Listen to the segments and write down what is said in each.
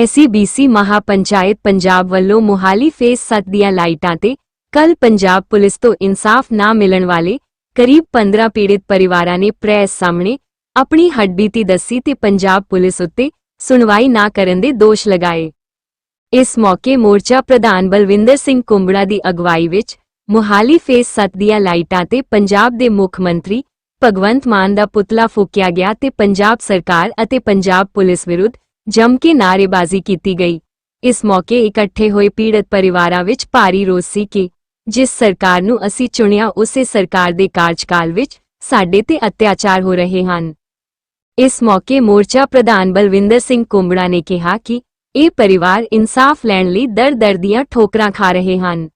SCBC mahapanchayat Punjab ਵੱਲੋਂ Mohali face 7 ਦੀਆਂ ਲਾਈਟਾਂ ਤੇ ਕੱਲ ਪੰਜਾਬ ਪੁਲਿਸ ਤੋਂ ਇਨਸਾਫ ਨਾ ਮਿਲਣ ਵਾਲੇ ਕਰੀਬ 15 ਪੀੜਿਤ ਪਰਿਵਾਰਾਂ ਨੇ ਪ੍ਰੈਸ ਸਾਹਮਣੇ ਆਪਣੀ ਹੱਡਬੀਤੀ ਦੱਸੀ ਤੇ ਪੰਜਾਬ ਪੁਲਿਸ ਉੱਤੇ ਸੁਣਵਾਈ ਨਾ ਕਰਨ ਦੇ ਦੋਸ਼ ਲਗਾਏ। ਇਸ ਮੌਕੇ ਮੋਰਚਾ ਪ੍ਰਧਾਨ ਬਲਵਿੰਦਰ ਸਿੰਘ ਕੁੰਬੜਾ ਦੀ ਅਗਵਾਈ ਵਿੱਚ ਮੁਹਾਲੀ ਫੇਸ 7 ਦੀਆਂ ਲਾਈਟਾਂ ਤੇ ਪੰਜਾਬ ਦੇ ਮੁੱਖ ਮੰਤਰੀ ਭਗਵੰਤ ਮਾਨ ਦਾ ਪੁਤਲਾ ਫੂਕਿਆ ਗਿਆ ਤੇ ਪੰਜਾਬ ਸਰਕਾਰ ਅਤੇ ਪੰਜਾਬ ਪੁਲਿਸ ਵਿਰੁੱਧ ਜੰਮ ਕੇ ਨਾਅਰੇਬਾਜ਼ੀ ਕੀਤੀ ਗਈ। ਇਸ ਮੌਕੇ ਇਕੱਠੇ ਹੋਏ ਪੀੜਤ ਪਰਿਵਾਰਾਂ ਵਿੱਚ ਭਾਰੀ ਰੋਸ ਸੀ ਕਿ ਜਿਸ ਸਰਕਾਰ ਨੂੰ ਅਸੀਂ ਚੁਣਿਆ, ਉਸੇ ਸਰਕਾਰ ਦੇ ਕਾਰਜਕਾਲ ਵਿੱਚ ਸਾਡੇ ਤੇ ਅਤਿਆਚਾਰ ਹੋ ਰਹੇ ਹਨ। ਇਸ ਮੌਕੇ ਮੋਰਚਾ ਪ੍ਰਧਾਨ ਬਲਵਿੰਦਰ ਸਿੰਘ ਕੁੰਬੜਾ ਨੇ ਕਿਹਾ ਕਿ ਇਹ ਪਰਿਵਾਰ ਇਨਸਾਫ ਲੈਣ ਲਈ ਦਰ-ਦਰ ਦੀਆਂ ਠੋਕਰਾਂ ਖਾ ਰਹੇ ਹਨ।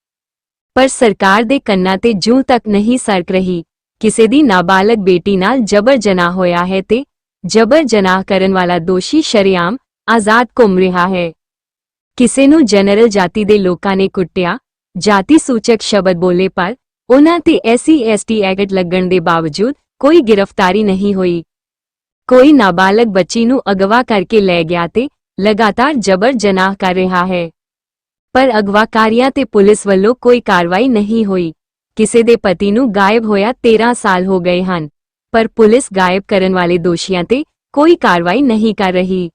ਪਰ ਸਰਕਾਰ ਦੇ ਕੰਨਾਂ ਤੇ ਜੂੰ ਤੱਕ ਨਹੀਂ ਸਰਕ ਰਹੀ। ਕਿਸੇ ਦੀ ਨਾਬਾਲਗ ਬੇਟੀ ਨਾਲ ਜਬਰ ਜਨਾਹ ਹੋਇਆ ਹੈ ਤੇ ਜਬਰ ਜਨਾਹ ਕਰਨ ਵਾਲਾ ਦੋਸ਼ੀ ਸ਼ਰੇਆਮ ਆਜ਼ਾਦ ਘੁੰਮ ਰਿਹਾ ਹੈ। ਕਿਸੇ ਨੂੰ ਜਨਰਲ ਜਾਤੀ ਦੇ ਲੋਕਾਂ ਨੇ ਕੁੱਟਿਆ। ਜਾਤੀ ਸੂਚਕ ਸ਼ਬਦ ਬੋਲੇ ਪਰ ਉਹਨਾਂ ਤੇ ਐਸਸੀ ਐਸਟੀ ਐਕਟ ਲੱਗਣ ਦੇ ਬਾਵਜੂਦ ਕੋਈ ਗ੍ਰਿਫਤਾਰੀ ਨਹੀਂ ਹੋਈ। ਕੋਈ ਨਾਬਾਲਗ ਬੱਚੀ ਨੂੰ ਅਗਵਾ ਕਰਕੇ ਲੈ ਗਿਆ ਤੇ ਲਗਾਤਾਰ ਜਬਰ ਜਨਾਹ ਕਰ ਰਿਹਾ ਹੈ। ਪਰ ਅਗਵਾਕਾਰੀਆਂ ਤੇ ਪੁਲਿਸ ਵੱਲੋਂ ਕੋਈ ਕਾਰਵਾਈ ਨਹੀਂ ਹੋਈ। ਕਿਸੇ ਦੇ ਪਤੀ ਨੂੰ ਗਾਇਬ ਹੋਇਆ 13 ਸਾਲ ਹੋ ਗਏ ਹਨ। ਪਰ ਪੁਲਿਸ ਗਾਇਬ ਕਰਨ ਵਾਲੇ ਦੋਸ਼ੀਆਂ ਤੇ ਕੋਈ ਕਾਰਵਾਈ ਨਹੀਂ ਕਰ ਰਹੀ।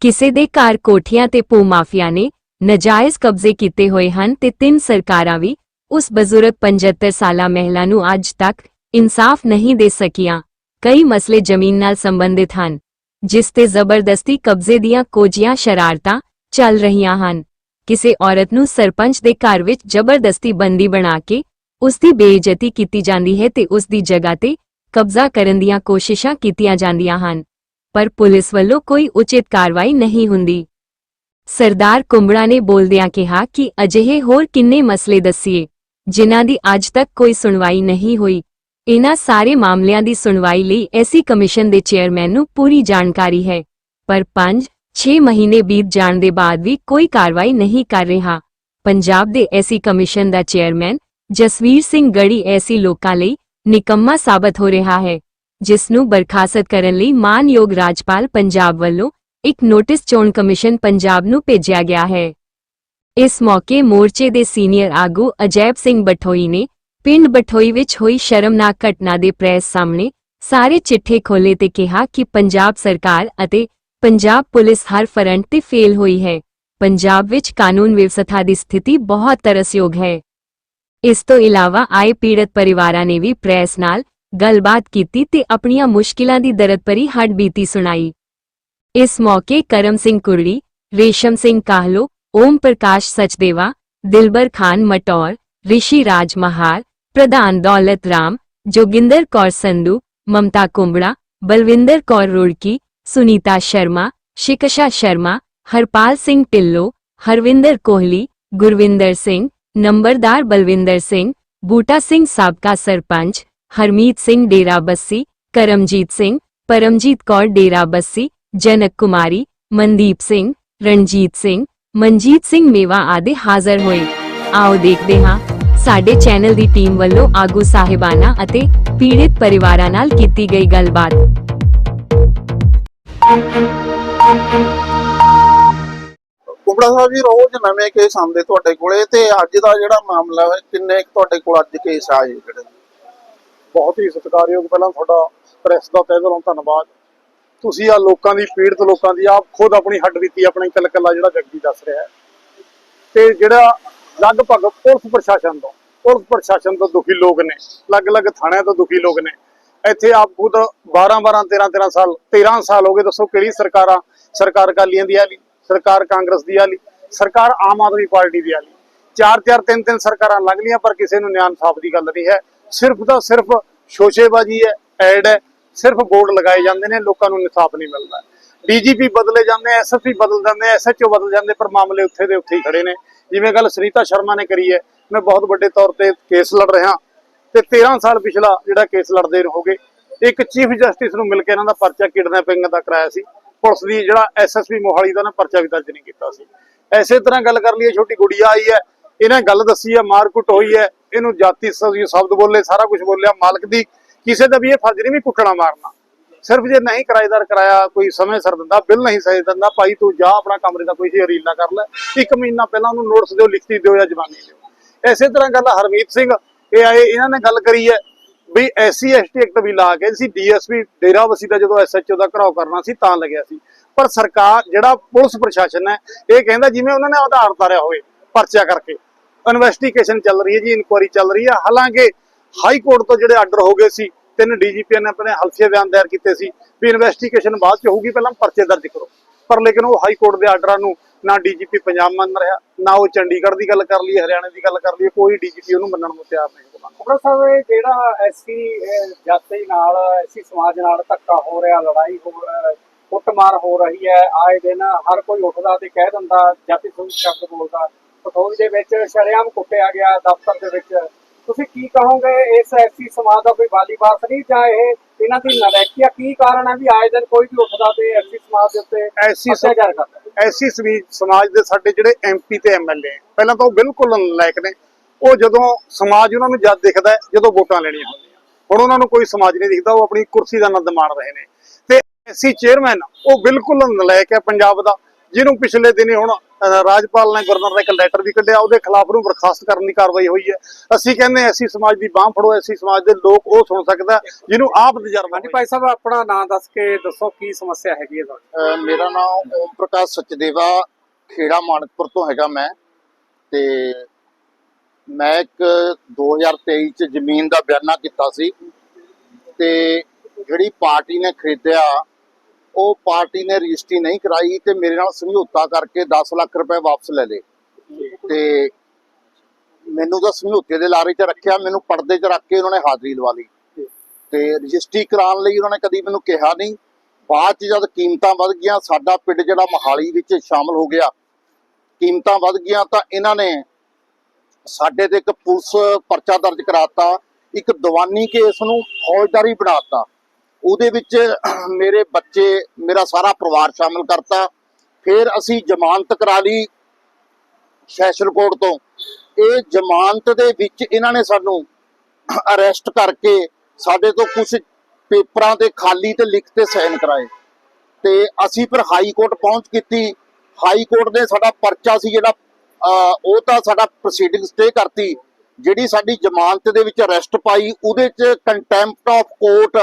ਕਿਸੇ ਦੇ ਘਰ ਕੋਠੀਆਂ ਤੇ ਭੂ ਮਾਫੀਆ ਨੇ ਨਜਾਇਜ਼ ਕਬਜ਼ੇ ਕੀਤੇ ਹੋਏ ਹਨ ਤੇ ਤਿੰਨ ਸਰਕਾਰਾਂ ਵੀ ਉਸ ਬਜ਼ੁਰਗ 75 ਸਾਲਾ ਮਹਿਲਾ ਨੂੰ ਅੱਜ ਤੱਕ ਇਨਸਾਫ ਨਹੀਂ ਦੇ ਸਕੀਆਂ। ਕਈ ਮਸਲੇ ਜ਼ਮੀਨ ਨਾਲ ਸੰਬੰਧਿਤ ਹਨ, ਜਿਸ ਤੇ ਜ਼ਬਰਦਸਤੀ ਕਬਜ਼ੇ ਦੀਆਂ ਕੋਝੀਆਂ ਸ਼ਰਾਰਤਾਂ ਚੱਲ ਰਹੀਆਂ ਹਨ। ਕਿਸੇ ਔਰਤ ਨੂੰ ਸਰਪੰਚ ਦੇ ਘਰ ਵਿੱਚ ਜ਼ਬਰਦਸਤੀ ਬੰਦੀ ਬਣਾ ਕੇ ਉਸ ਦੀ ਬੇਇੱਜ਼ਤੀ ਕੀਤੀ ਜਾਂਦੀ ਹੈ ਤੇ ਉਸ ਦੀ ਜਗ੍ਹਾ ਤੇ ਕਬਜ਼ਾ ਕਰਨ ਦੀਆਂ ਕੋਸ਼ਿਸ਼ਾਂ ਕੀਤੀਆਂ ਜਾਂਦੀਆਂ ਹਨ। ਪਰ ਪੁਲਿਸ ਵੱਲੋਂ ਕੋਈ ਉਚਿਤ ਕਾਰਵਾਈ ਨਹੀਂ ਹੁੰਦੀ। ਸਰਦਾਰ ਕੁੰਬੜਾ ਨੇ ਬੋਲਦਿਆਂ ਕਿਹਾ ਕਿ ਅਜਿਹੇ ਹੋਰ ਕਿੰਨੇ ਮਸਲੇ ਦੱਸੀਏ, ਜਿਨ੍ਹਾਂ ਦੀ ਅੱਜ ਤੱਕ ਕੋਈ ਸੁਣਵਾਈ ਨਹੀਂ ਹੋਈ। ਇਹਨਾਂ ਸਾਰੇ ਮਾਮਲਿਆਂ ਦੀ ਸੁਣਵਾਈ ਲਈ ਐਸੀ ਕਮਿਸ਼ਨ ਦੇ ਚੇਅਰਮੈਨ ਨੂੰ ਪੂਰੀ ਜਾਣਕਾਰੀ ਹੈ, ਪਰ 5-6 ਮਹੀਨੇ ਬੀਤ ਜਾਣ ਦੇ ਬਾਅਦ ਵੀ ਕੋਈ ਕਾਰਵਾਈ ਨਹੀਂ ਕਰ ਰਿਹਾ। ਪੰਜਾਬ ਦੇ ਐਸੀ ਕਮਿਸ਼ਨ ਦਾ ਚੇਅਰਮੈਨ ਜਸਵੀਰ ਸਿੰਘ ਗੜੀ ਐਸੀ ਲੋਕਾਂ ਲਈ ਨਿਕੰਮਾ ਸਾਬਤ ਹੋ ਰਿਹਾ ਹੈ। ਜਿਸ ਨੂੰ ਬਰਖਾਸਤ ਕਰਨ ਲਈ ਮਾਨਯੋਗ ਰਾਜਪਾਲ ਪੰਜਾਬ ਵੱਲੋਂ ਇੱਕ ਨੋਟਿਸ ਚੋਣ ਕਮਿਸ਼ਨ ਪੰਜਾਬ ਨੂੰ ਭੇਜਿਆ ਗਿਆ ਹੈ। ਇਸ ਮੌਕੇ ਮੋਰਚੇ ਦੇ ਸੀਨੀਅਰ ਆਗੂ ਅਜੈਬ ਸਿੰਘ ਬਠੋਈ ਨੇ ਪਿੰਡ ਬਠੋਈ ਵਿੱਚ ਹੋਈ ਸ਼ਰਮਨਾਕ ਘਟਨਾ ਦੇ ਪ੍ਰੈਸ ਸਾਹਮਣੇ ਸਾਰੇ ਚਿੱਠੇ ਖੋਲੇ ਤੇ ਕਿਹਾ ਕਿ ਪੰਜਾਬ ਸਰਕਾਰ ਅਤੇ ਪੰਜਾਬ ਪੁਲਿਸ ਹਰ ਫਰੰਟ ਤੇ ਫੇਲ ਹੋਈ ਹੈ। ਪੰਜਾਬ ਵਿੱਚ ਕਾਨੂੰਨ ਵਿਵਸਥਾ ਦੀ ਸਥਿਤੀ ਬਹੁਤ ਤਰਸਯੋਗ ਹੈ। ਇਸ ਤੋਂ ਇਲਾਵਾ ਆਏ ਪੀੜਤ ਪਰਿਵਾਰਾਂ ਨੇ ਵੀ ਪ੍ਰੈਸ ਨਾਲ ਗੱਲਬਾਤ ਕੀਤੀ ਤੇ ਆਪਣੀਆਂ ਮੁਸ਼ਕਿਲਾਂ ਦੀ ਦਰਦ ਭਰੀ ਹੱਡ ਬੀਤੀ ਸੁਣਾਈ। ਇਸ ਮੌਕੇ ਕਰਮ ਸਿੰਘ ਕੁਰੜੀ, ਰੇਸ਼ਮ ਸਿੰਘ ਕਾਹਲੋ, ਓਮ ਪ੍ਰਕਾਸ਼ ਸਚਦੇਵਾ, ਦਿਲਬਰ ਖਾਨ ਮਟੌਰ, ਰਿਸ਼ੀ ਰਾਜ ਮਹਾਰ ਪ੍ਰਧਾਨ ਦੌਲਤ ਰਾਮ, ਜੋਗਿੰਦਰ ਕੌਰ ਸੰਧੂ, ਮਮਤਾ ਕੁੰਬੜਾ, ਬਲਵਿੰਦਰ ਕੌਰ ਰੁੜਕੀ, ਸੁਨੀਤਾ ਸ਼ਰਮਾ, ਸ਼ਿਕਸ਼ਾ ਸ਼ਰਮਾ, ਹਰਪਾਲ ਸਿੰਘ ਢਿੱਲੋਂ, ਹਰਵਿੰਦਰ ਕੋਹਲੀ, ਗੁਰਵਿੰਦਰ ਸਿੰਘ, ਨੰਬਰਦਾਰ ਬਲਵਿੰਦਰ ਸਿੰਘ, ਬੂਟਾ ਸਿੰਘ ਸਾਬਕਾ ਸਰਪੰਚ ਹਰਮੀਤ ਸਿੰਘ ਡੇਰਾ ਬੱਸੀ, ਕਰਮਜੀਤ ਸਿੰਘ, ਪਰਮਜੀਤ ਕੌਰ ਡੇਰਾ ਬੱਸੀ, ਜਨਕ ਕੁਮਾਰੀ, ਮਨਦੀਪ ਸਿੰਘ, ਰਣਜੀਤ ਸਿੰਘ, ਮਨਜੀਤ ਸਿੰਘ ਮੇਵਾ ਆਦਿ ਹਾਜ਼ਰ ਹੋਏ। ਆਓ ਦੇਖਦੇ ਹਾਂ ਸਾਡੇ ਚੈਨਲ ਦੀ ਟੀਮ ਵੱਲੋਂ ਆਗੂ ਸਾਹਿਬਾਨਾ ਅਤੇ ਪੀੜਿਤ ਪਰਿਵਾਰਾਂ ਨਾਲ ਕੀਤੀ ਗਈ ਗੱਲਬਾਤ। ਕੁਬੜਾ ਸਾਹਿਬ ਜੀ, ਰੋਜ਼ ਨਵੇਂ ਕੇਸ ਆਉਂਦੇ ਤੁਹਾਡੇ ਕੋਲੇ ਤੇ ਅੱਜ ਦਾ ਜਿਹੜਾ ਮਾਮਲਾ ਹੈ ਕਿੰਨੇ ਤੁਹਾਡੇ ਕੋਲ ਅੱਜ ਕੇਸ ਆਏ ਜਿਹੜੇ? ਬਹੁਤ ਹੀ ਸਤਿਕਾਰਯੋਗ ਪਹਿਲਾਂ ਤੁਹਾਡਾ ਪ੍ਰੈਸ ਦਾ ਤਹਿ ਦਿਲੋਂ ਧੰਨਵਾਦ। ਤੁਸੀਂ ਆ ਲੋਕਾਂ ਦੀ, ਪੀੜਤ ਲੋਕਾਂ ਦੀ ਆਪ ਖੁਦ ਆਪਣੀ ਹੱਡ ਬੀਤੀ ਆਪਣੀ ਕੱਲ ਕੱਲਾ ਜਿਹੜਾ ਜੱਗੀ ਦੱਸ ਰਿਹਾ ਤੇ ਜਿਹੜਾ ਲਗਭਗ ਪੁਲਿਸ ਪ੍ਰਸ਼ਾਸਨ ਤੋਂ, ਪੁਲਿਸ ਪ੍ਰਸ਼ਾਸਨ ਤੋਂ ਦੁਖੀ ਲੋਕ ਨੇ, ਅਲੱਗ-ਅਲੱਗ ਥਾਣਿਆਂ ਤੋਂ ਦੁਖੀ ਲੋਕ ਨੇ। ਇੱਥੇ ਆਪ ਖੁਦ 12-12 13-13 ਸਾਲ 13 ਸਾਲ ਹੋ ਗਏ, ਦੱਸੋ ਕਿਹੜੀ ਸਰਕਾਰਾਂ, ਸਰਕਾਰ ਅਕਾਲੀਆਂ ਦੀ ਆਲੀ ਸਰਕਾਰ ਕਾਂਗਰਸ ਦੀ ਆਲੀ ਸਰਕਾਰ ਆਮ ਆਦਮੀ ਪਾਰਟੀ ਦੀ ਆਲੀ ਚਾਰ ਚਾਰ ਤਿੰਨ ਤਿੰਨ ਸਰਕਾਰਾਂ ਲੰਘ ਲੀਆਂ ਪਰ ਕਿਸੇ ਨੂੰ ਨਿਆਂ ਇਨਸਾਫ ਦੀ ਗੱਲ ਨਹੀਂ ਹੈ। ਸਿਰਫ ਤਾਂ ਸਿਰਫ ਸ਼ੋਸ਼ੇਬਾਜ਼ੀ ਹੈ, ਐਡ ਹੈ, ਸਿਰਫ ਬੋਰਡ ਲਗਾਏ ਜਾਂਦੇ ਨੇ, ਲੋਕਾਂ ਨੂੰ ਇਨਸਾਫ ਨਹੀਂ ਮਿਲਦਾ। ਡੀਜੀਪੀ ਬਦਲੇ ਜਾਂਦੇ, ਐਸਐਸਪੀ ਬਦਲ ਜਾਂਦੇ, ਐਸਐਚਓ ਬਦਲ ਜਾਂਦੇ, ਪਰ ਮਾਮਲੇ ਉੱਥੇ ਦੇ ਉੱਥੇ ਹੀ ਖੜੇ ਨੇ। ਜਿਵੇਂ ਗੱਲ ਸੁਨੀਤਾ ਸ਼ਰਮਾ ਨੇ ਕਰੀ ਹੈ, ਮੈਂ ਬਹੁਤ ਵੱਡੇ ਤੌਰ ਤੇ ਕੇਸ ਲੜ ਰਿਹਾ। ਤੇ 13 ਸਾਲ ਪਿਛਲਾ ਜਿਹੜਾ ਕੇਸ ਲੜਦੇ ਹੋ ਗਏ ਇੱਕ ਚੀਫ ਜਸਟਿਸ ਨੂੰ ਮਿਲ ਕੇ ਇਹਨਾਂ ਦਾ ਪਰਚਾ ਕਿਡਨੈਪਿੰਗ ਦਾ ਕਰਾਇਆ ਸੀ। ਪੁਲਿਸ ਦੀ ਜਿਹੜਾ ਐਸਐਸਪੀ ਮੋਹਾਲੀ ਦਾ ਨਾ ਪਰਚਾ ਵੀ ਦਰਜ ਨਹੀਂ ਕੀਤਾ ਸੀ। ਐਸੇ ਤਰ੍ਹਾਂ ਗੱਲ ਕਰ ਲਈਏ, ਛੋਟੀ ਗੁੜੀਆ ਆਈ ਹੈ, ਇਹਨੇ ਗੱਲ ਦੱਸੀ ਹੈ ਮਾਰਕੁੱਟ ਹੋਈ ਹੈ ਇਹਨੂੰ ਜਾਤੀ ਸ਼ਬਦ ਬੋਲੇ, ਸਾਰਾ ਕੁਝ ਬੋਲਿਆ, ਮਾਲਕ ਦੀ ਕਿਸੇ ਦਾ ਵੀ ਇਹ ਫਰਜ਼ ਨਹੀਂ ਵੀ ਕੁੱਟਣਾ ਮਾਰਨਾ। ਸਿਰਫ ਜੇ ਨਹੀਂ ਕਿਰਾਏਦਾਰ ਕਿਰਾਇਆ ਕੋਈ ਸਮੇਂ ਸਿਰ ਦਿੰਦਾ, ਬਿੱਲ ਨਹੀਂ ਸਹੀ ਦਿੰਦਾ, ਭਾਈ ਤੂੰ ਜਾ ਆਪਣਾ ਕਮਰੇ ਦਾ ਕੋਈ ਹੀਅਰਿੰਗ ਨਾ ਕਰ ਲੈ, ਇੱਕ ਮਹੀਨਾ ਪਹਿਲਾਂ ਉਹਨੂੰ ਨੋਟਿਸ ਦਿਓ, ਲਿਖਤੀ ਦਿਓ ਜਾਂ ਜਵਾਨੀ ਦਿਓ। ਇਸੇ ਤਰ੍ਹਾਂ ਗੱਲ ਹਰਮੀਤ ਸਿੰਘ, ਇਹ ਆਏ, ਇਹਨਾਂ ਨੇ ਗੱਲ ਕਰੀ ਹੈ ਵੀ ਐਸਸੀ ਐਸਟੀ ਐਕਟ ਵੀ ਲਾ ਕੇ ਸੀ, ਡੀਐਸਪੀ ਡੇਰਾਬੱਸੀ ਦਾ ਜਦੋਂ ਐਸਐਚਓ ਦਾ ਘਰਾਓ ਕਰਨਾ ਸੀ ਤਾਂ ਲੱਗਿਆ ਸੀ। ਪਰ ਸਰਕਾਰ, ਜਿਹੜਾ ਪੁਲਿਸ ਪ੍ਰਸ਼ਾਸਨ ਹੈ, ਇਹ ਕਹਿੰਦਾ ਜਿਵੇਂ ਉਹਨਾਂ ਨੇ ਆਧਾਰ ਤਾਰਿਆ ਹੋਵੇ ਪਰਚਾ ਕਰਕੇ ਇਨਵੈਸਟੀਗੇਸ਼ਨ ਚੱਲ ਰਹੀ ਹੈ ਜੀ ਇਨਕੁਆਇਰੀ ਚੱਲ ਰਹੀ ਹੈ। ਹਾਲਾਂਕਿ ਹਾਈ ਕੋਰਟ ਤੋਂ ਜਿਹੜੇ ਆਰਡਰ ਹੋ ਗਏ ਸੀ, ਤਿੰਨ ਡੀਜੀਪੀ ਨੇ ਆਪਣੇ ਹਲਫੀਆ ਬਿਆਨ ਦਾਇਰ ਕੀਤੇ ਸੀ ਵੀ ਇਨਵੈਸਟੀਗੇਸ਼ਨ ਬਾਅਦ ਚ ਹੋਊਗੀ, ਪਹਿਲਾਂ ਪਰਚੇ ਦਰਜ ਕਰੋ। ਪਰ ਲੇਕਿਨ ਉਹ ਹਾਈ ਕੋਰਟ ਦੇ ਆਰਡਰਾਂ ਨੂੰ ਨਾ ਡੀਜੀਪੀ ਪੰਜਾਬ ਮੰਨ ਰਿਹਾ, ਨਾ ਉਹ ਚੰਡੀਗੜ੍ਹ ਦੀ ਗੱਲ ਕਰ ਲਈ, ਹਰਿਆਣਾ ਦੀ ਗੱਲ ਕਰ ਲਈ, ਕੋਈ ਡੀਜੀਪੀ ਉਹਨੂੰ ਮੰਨਣ ਨੂੰ ਤਿਆਰ ਨਹੀਂ ਖਬਰ ਸਾਹਿਬ ਜਿਹੜਾ ਐਸੀ ਜਾਤੀ ਨਾਲ ਐਸੀ ਸਮਾਜ ਨਾਲ ਧੱਕਾ ਹੋ ਰਿਹਾ, ਲੜਾਈ ਹੋ ਰਿਹਾ, ਕੁੱਟਮਾਰ ਹੋ ਰਹੀ ਹੈ, ਆਏ ਦਿਨ ਹਰ ਕੋਈ ਉੱਠਦਾ ਤੇ ਕਹਿ ਦਿੰਦਾ, ਜਾਤੀ ਸੂਚ ਸ਼ਬਦ ਬੋਲਦਾ। ਪਟੋਰੀ ਦੇ ਵਿੱਚ ਸ਼ਰੇਆਮ ਕੁੱਟਿਆ ਗਿਆ ਦਫ਼ਤਰ ਦੇ ਵਿੱਚ। ਤੁਸੀਂ ਕੀ ਕਹੋਗੇ ਇਸ ਐਸੀ ਸਮਾਜ ਦਾ ਕੋਈ ਵਾਲੀ ਬਾਸ ਨਹੀਂ ਜਾਂ ਇਹ ਇਹਨਾਂ ਦੀ ਨਰੈਕੀਆ ਕੀ ਕਾਰਨ ਹੈ ਵੀ ਆਏ ਦਿਨ ਕੋਈ ਵੀ ਉੱਠਦਾ ਤੇ ਐਸੀ ਸਮਾਜ ਦੇ ਉੱਤੇ ਐਸੀ ਅਤਿਆਚਾਰ ਕਰਦਾ? ਐਸੀ ਸਮੀ- ਸਮਾਜ ਦੇ ਸਾਡੇ ਜਿਹੜੇ ਐਮਪੀ ਤੇ ਐਮਐਲਏ ਪਹਿਲਾਂ ਤਾਂ ਉਹ ਬਿਲਕੁਲ ਨਲਾਇਕ ਨੇ। ਉਹ ਜਦੋਂ ਸਮਾਜ ਉਹਨਾਂ ਨੂੰ ਜਦ ਦਿਖਦਾ ਜਦੋਂ ਵੋਟਾਂ ਲੈਣੀਆਂ ਹੁੰਦੀਆਂ। ਹੁਣ ਉਹਨਾਂ ਨੂੰ ਕੋਈ ਸਮਾਜ ਨਹੀਂ ਦਿਖਦਾ ਉਹ ਆਪਣੀ ਕੁਰਸੀ ਦਾ ਆਨੰਦ ਮਾਣ ਰਹੇ ਨੇ। ਤੇ ਐਸੀ ਚੇਅਰਮੈਨ ਉਹ ਬਿਲਕੁਲ ਨਲਾਇਕ ਹੈ ਪੰਜਾਬ ਦਾ। ਜਿਹਨੂੰ ਪਿਛਲੇ ਦਿਨੀ ਹੁਣ ਰਾਜਪਾਲ ਨੇ ਗਵਰਨਰ ਨੇ ਇੱਕ ਲੈਟਰ ਵੀ ਕੱਢਿਆ ਉਹਦੇ ਖਿਲਾਫ ਨੂੰ ਬਰਖਾਸਤ ਕਰਨ ਦੀ ਕਾਰਵਾਈ ਹੋਈ ਹੈ। ਅਸੀਂ ਕਹਿੰਦੇ ਐਸੀ ਸਮਾਜ ਦੀ ਬਾਹ ਫੜੋ ਐਸੀ ਸਮਾਜ ਦੇ ਲੋਕ ਉਹ ਸੁਣ ਸਕਦਾ ਜਿਹਨੂੰ ਆਪ ਤਜਰਬਾ ਹਾਂਜੀ ਭਾਈ ਸਾਹਿਬ ਆਪਣਾ ਨਾਮ ਦੱਸ ਕੇ ਦੱਸੋ ਕੀ ਸਮੱਸਿਆ ਹੈਗੀ ਹੈ ਤੁਹਾਡੀ? ਮੇਰਾ ਨਾਮ ਓਮ ਪ੍ਰਕਾਸ਼ ਸਚਦੇਵਾ ਖੇੜਾ ਮਾਨਕਪੁਰ ਤੋਂ ਹੈਗਾ ਮੈਂ। ਤੇ ਮੈਂ ਇੱਕ 2023 ਚ ਜ਼ਮੀਨ ਦਾ ਬਿਆਨਾ ਕੀਤਾ ਸੀ। ਤੇ ਜਿਹੜੀ ਪਾਰਟੀ ਨੇ ਖਰੀਦਿਆ ਉਹ ਪਾਰਟੀ ਨੇ ਰਜਿਸਟਰੀ ਨਹੀਂ ਕਰਾਈ ਤੇ ਮੇਰੇ ਨਾਲ ਸਮਝੌਤਾ ਕਰਕੇ 10 ਲੱਖ ਰੁਪਏ ਵਾਪਸ ਲੈ ਲਏ। ਤੇ ਮੈਨੂੰ ਤਾਂ ਸਮਝੌਤੇ ਦੇ ਲਾਰੇ 'ਚ ਰੱਖਿਆ, ਮੈਨੂੰ ਪਰਦੇ 'ਚ ਰੱਖ ਕੇ ਉਹਨਾਂ ਨੇ ਹਾਜ਼ਰੀ ਲਵਾ ਲਈ। ਤੇ ਰਜਿਸਟਰੀ ਕਰਾਉਣ ਲਈ ਉਹਨਾਂ ਨੇ ਕਦੀ ਮੈਨੂੰ ਕਿਹਾ ਨਹੀਂ। ਬਾਅਦ 'ਚ ਜਦ ਕੀਮਤਾਂ ਵੱਧ ਗਈਆਂ, ਸਾਡਾ ਪਿੰਡ ਜਿਹੜਾ ਮਹਾਲੀ ਵਿੱਚ ਸ਼ਾਮਲ ਹੋ ਗਿਆ, ਕੀਮਤਾਂ ਵੱਧ ਗਈਆਂ ਤਾਂ ਇਹਨਾਂ ਨੇ ਸਾਡੇ ਤੇ ਇੱਕ ਪੁਲਿਸ ਪਰਚਾ ਦਰਜ ਕਰਾਤਾ, ਇੱਕ ਦੀਵਾਨੀ ਕੇਸ ਨੂੰ ਫੌਜਦਾਰੀ ਬਣਾਤਾ ਉਹਦੇ ਵਿੱਚ ਮੇਰੇ ਬੱਚੇ ਮੇਰਾ ਸਾਰਾ ਪਰਿਵਾਰ ਸ਼ਾਮਲ ਕਰਤਾ। ਫਿਰ ਅਸੀਂ ਜ਼ਮਾਨਤ ਕਰਾ ਲਈ ਸੈਸ਼ਨ ਕੋਰਟ ਤੋਂ। ਇਹ ਜ਼ਮਾਨਤ ਦੇ ਵਿੱਚ ਇਹਨਾਂ ਨੇ ਸਾਨੂੰ ਅਰੈਸਟ ਕਰਕੇ ਸਾਡੇ ਤੋਂ ਕੁਝ ਪੇਪਰਾਂ ਤੇ ਖਾਲੀ ਤੇ ਲਿਖ ਤੇ ਸਾਈਨ ਕਰਾਏ। ਤੇ ਅਸੀਂ ਫਿਰ ਹਾਈ ਕੋਰਟ ਪਹੁੰਚ ਕੀਤੀ। ਹਾਈ ਕੋਰਟ ਨੇ ਸਾਡਾ ਪਰਚਾ ਸੀ ਜਿਹੜਾ ਅਹ, ਉਹ ਤਾਂ ਸਾਡਾ ਪ੍ਰੋਸੀਡਿੰਗ ਸਟੇ ਕਰਤੀ। ਜਿਹੜੀ ਸਾਡੀ ਜ਼ਮਾਨਤ ਦੇ ਵਿੱਚ ਅਰੈਸਟ ਪਾਈ ਉਹਦੇ ਚ contempt of court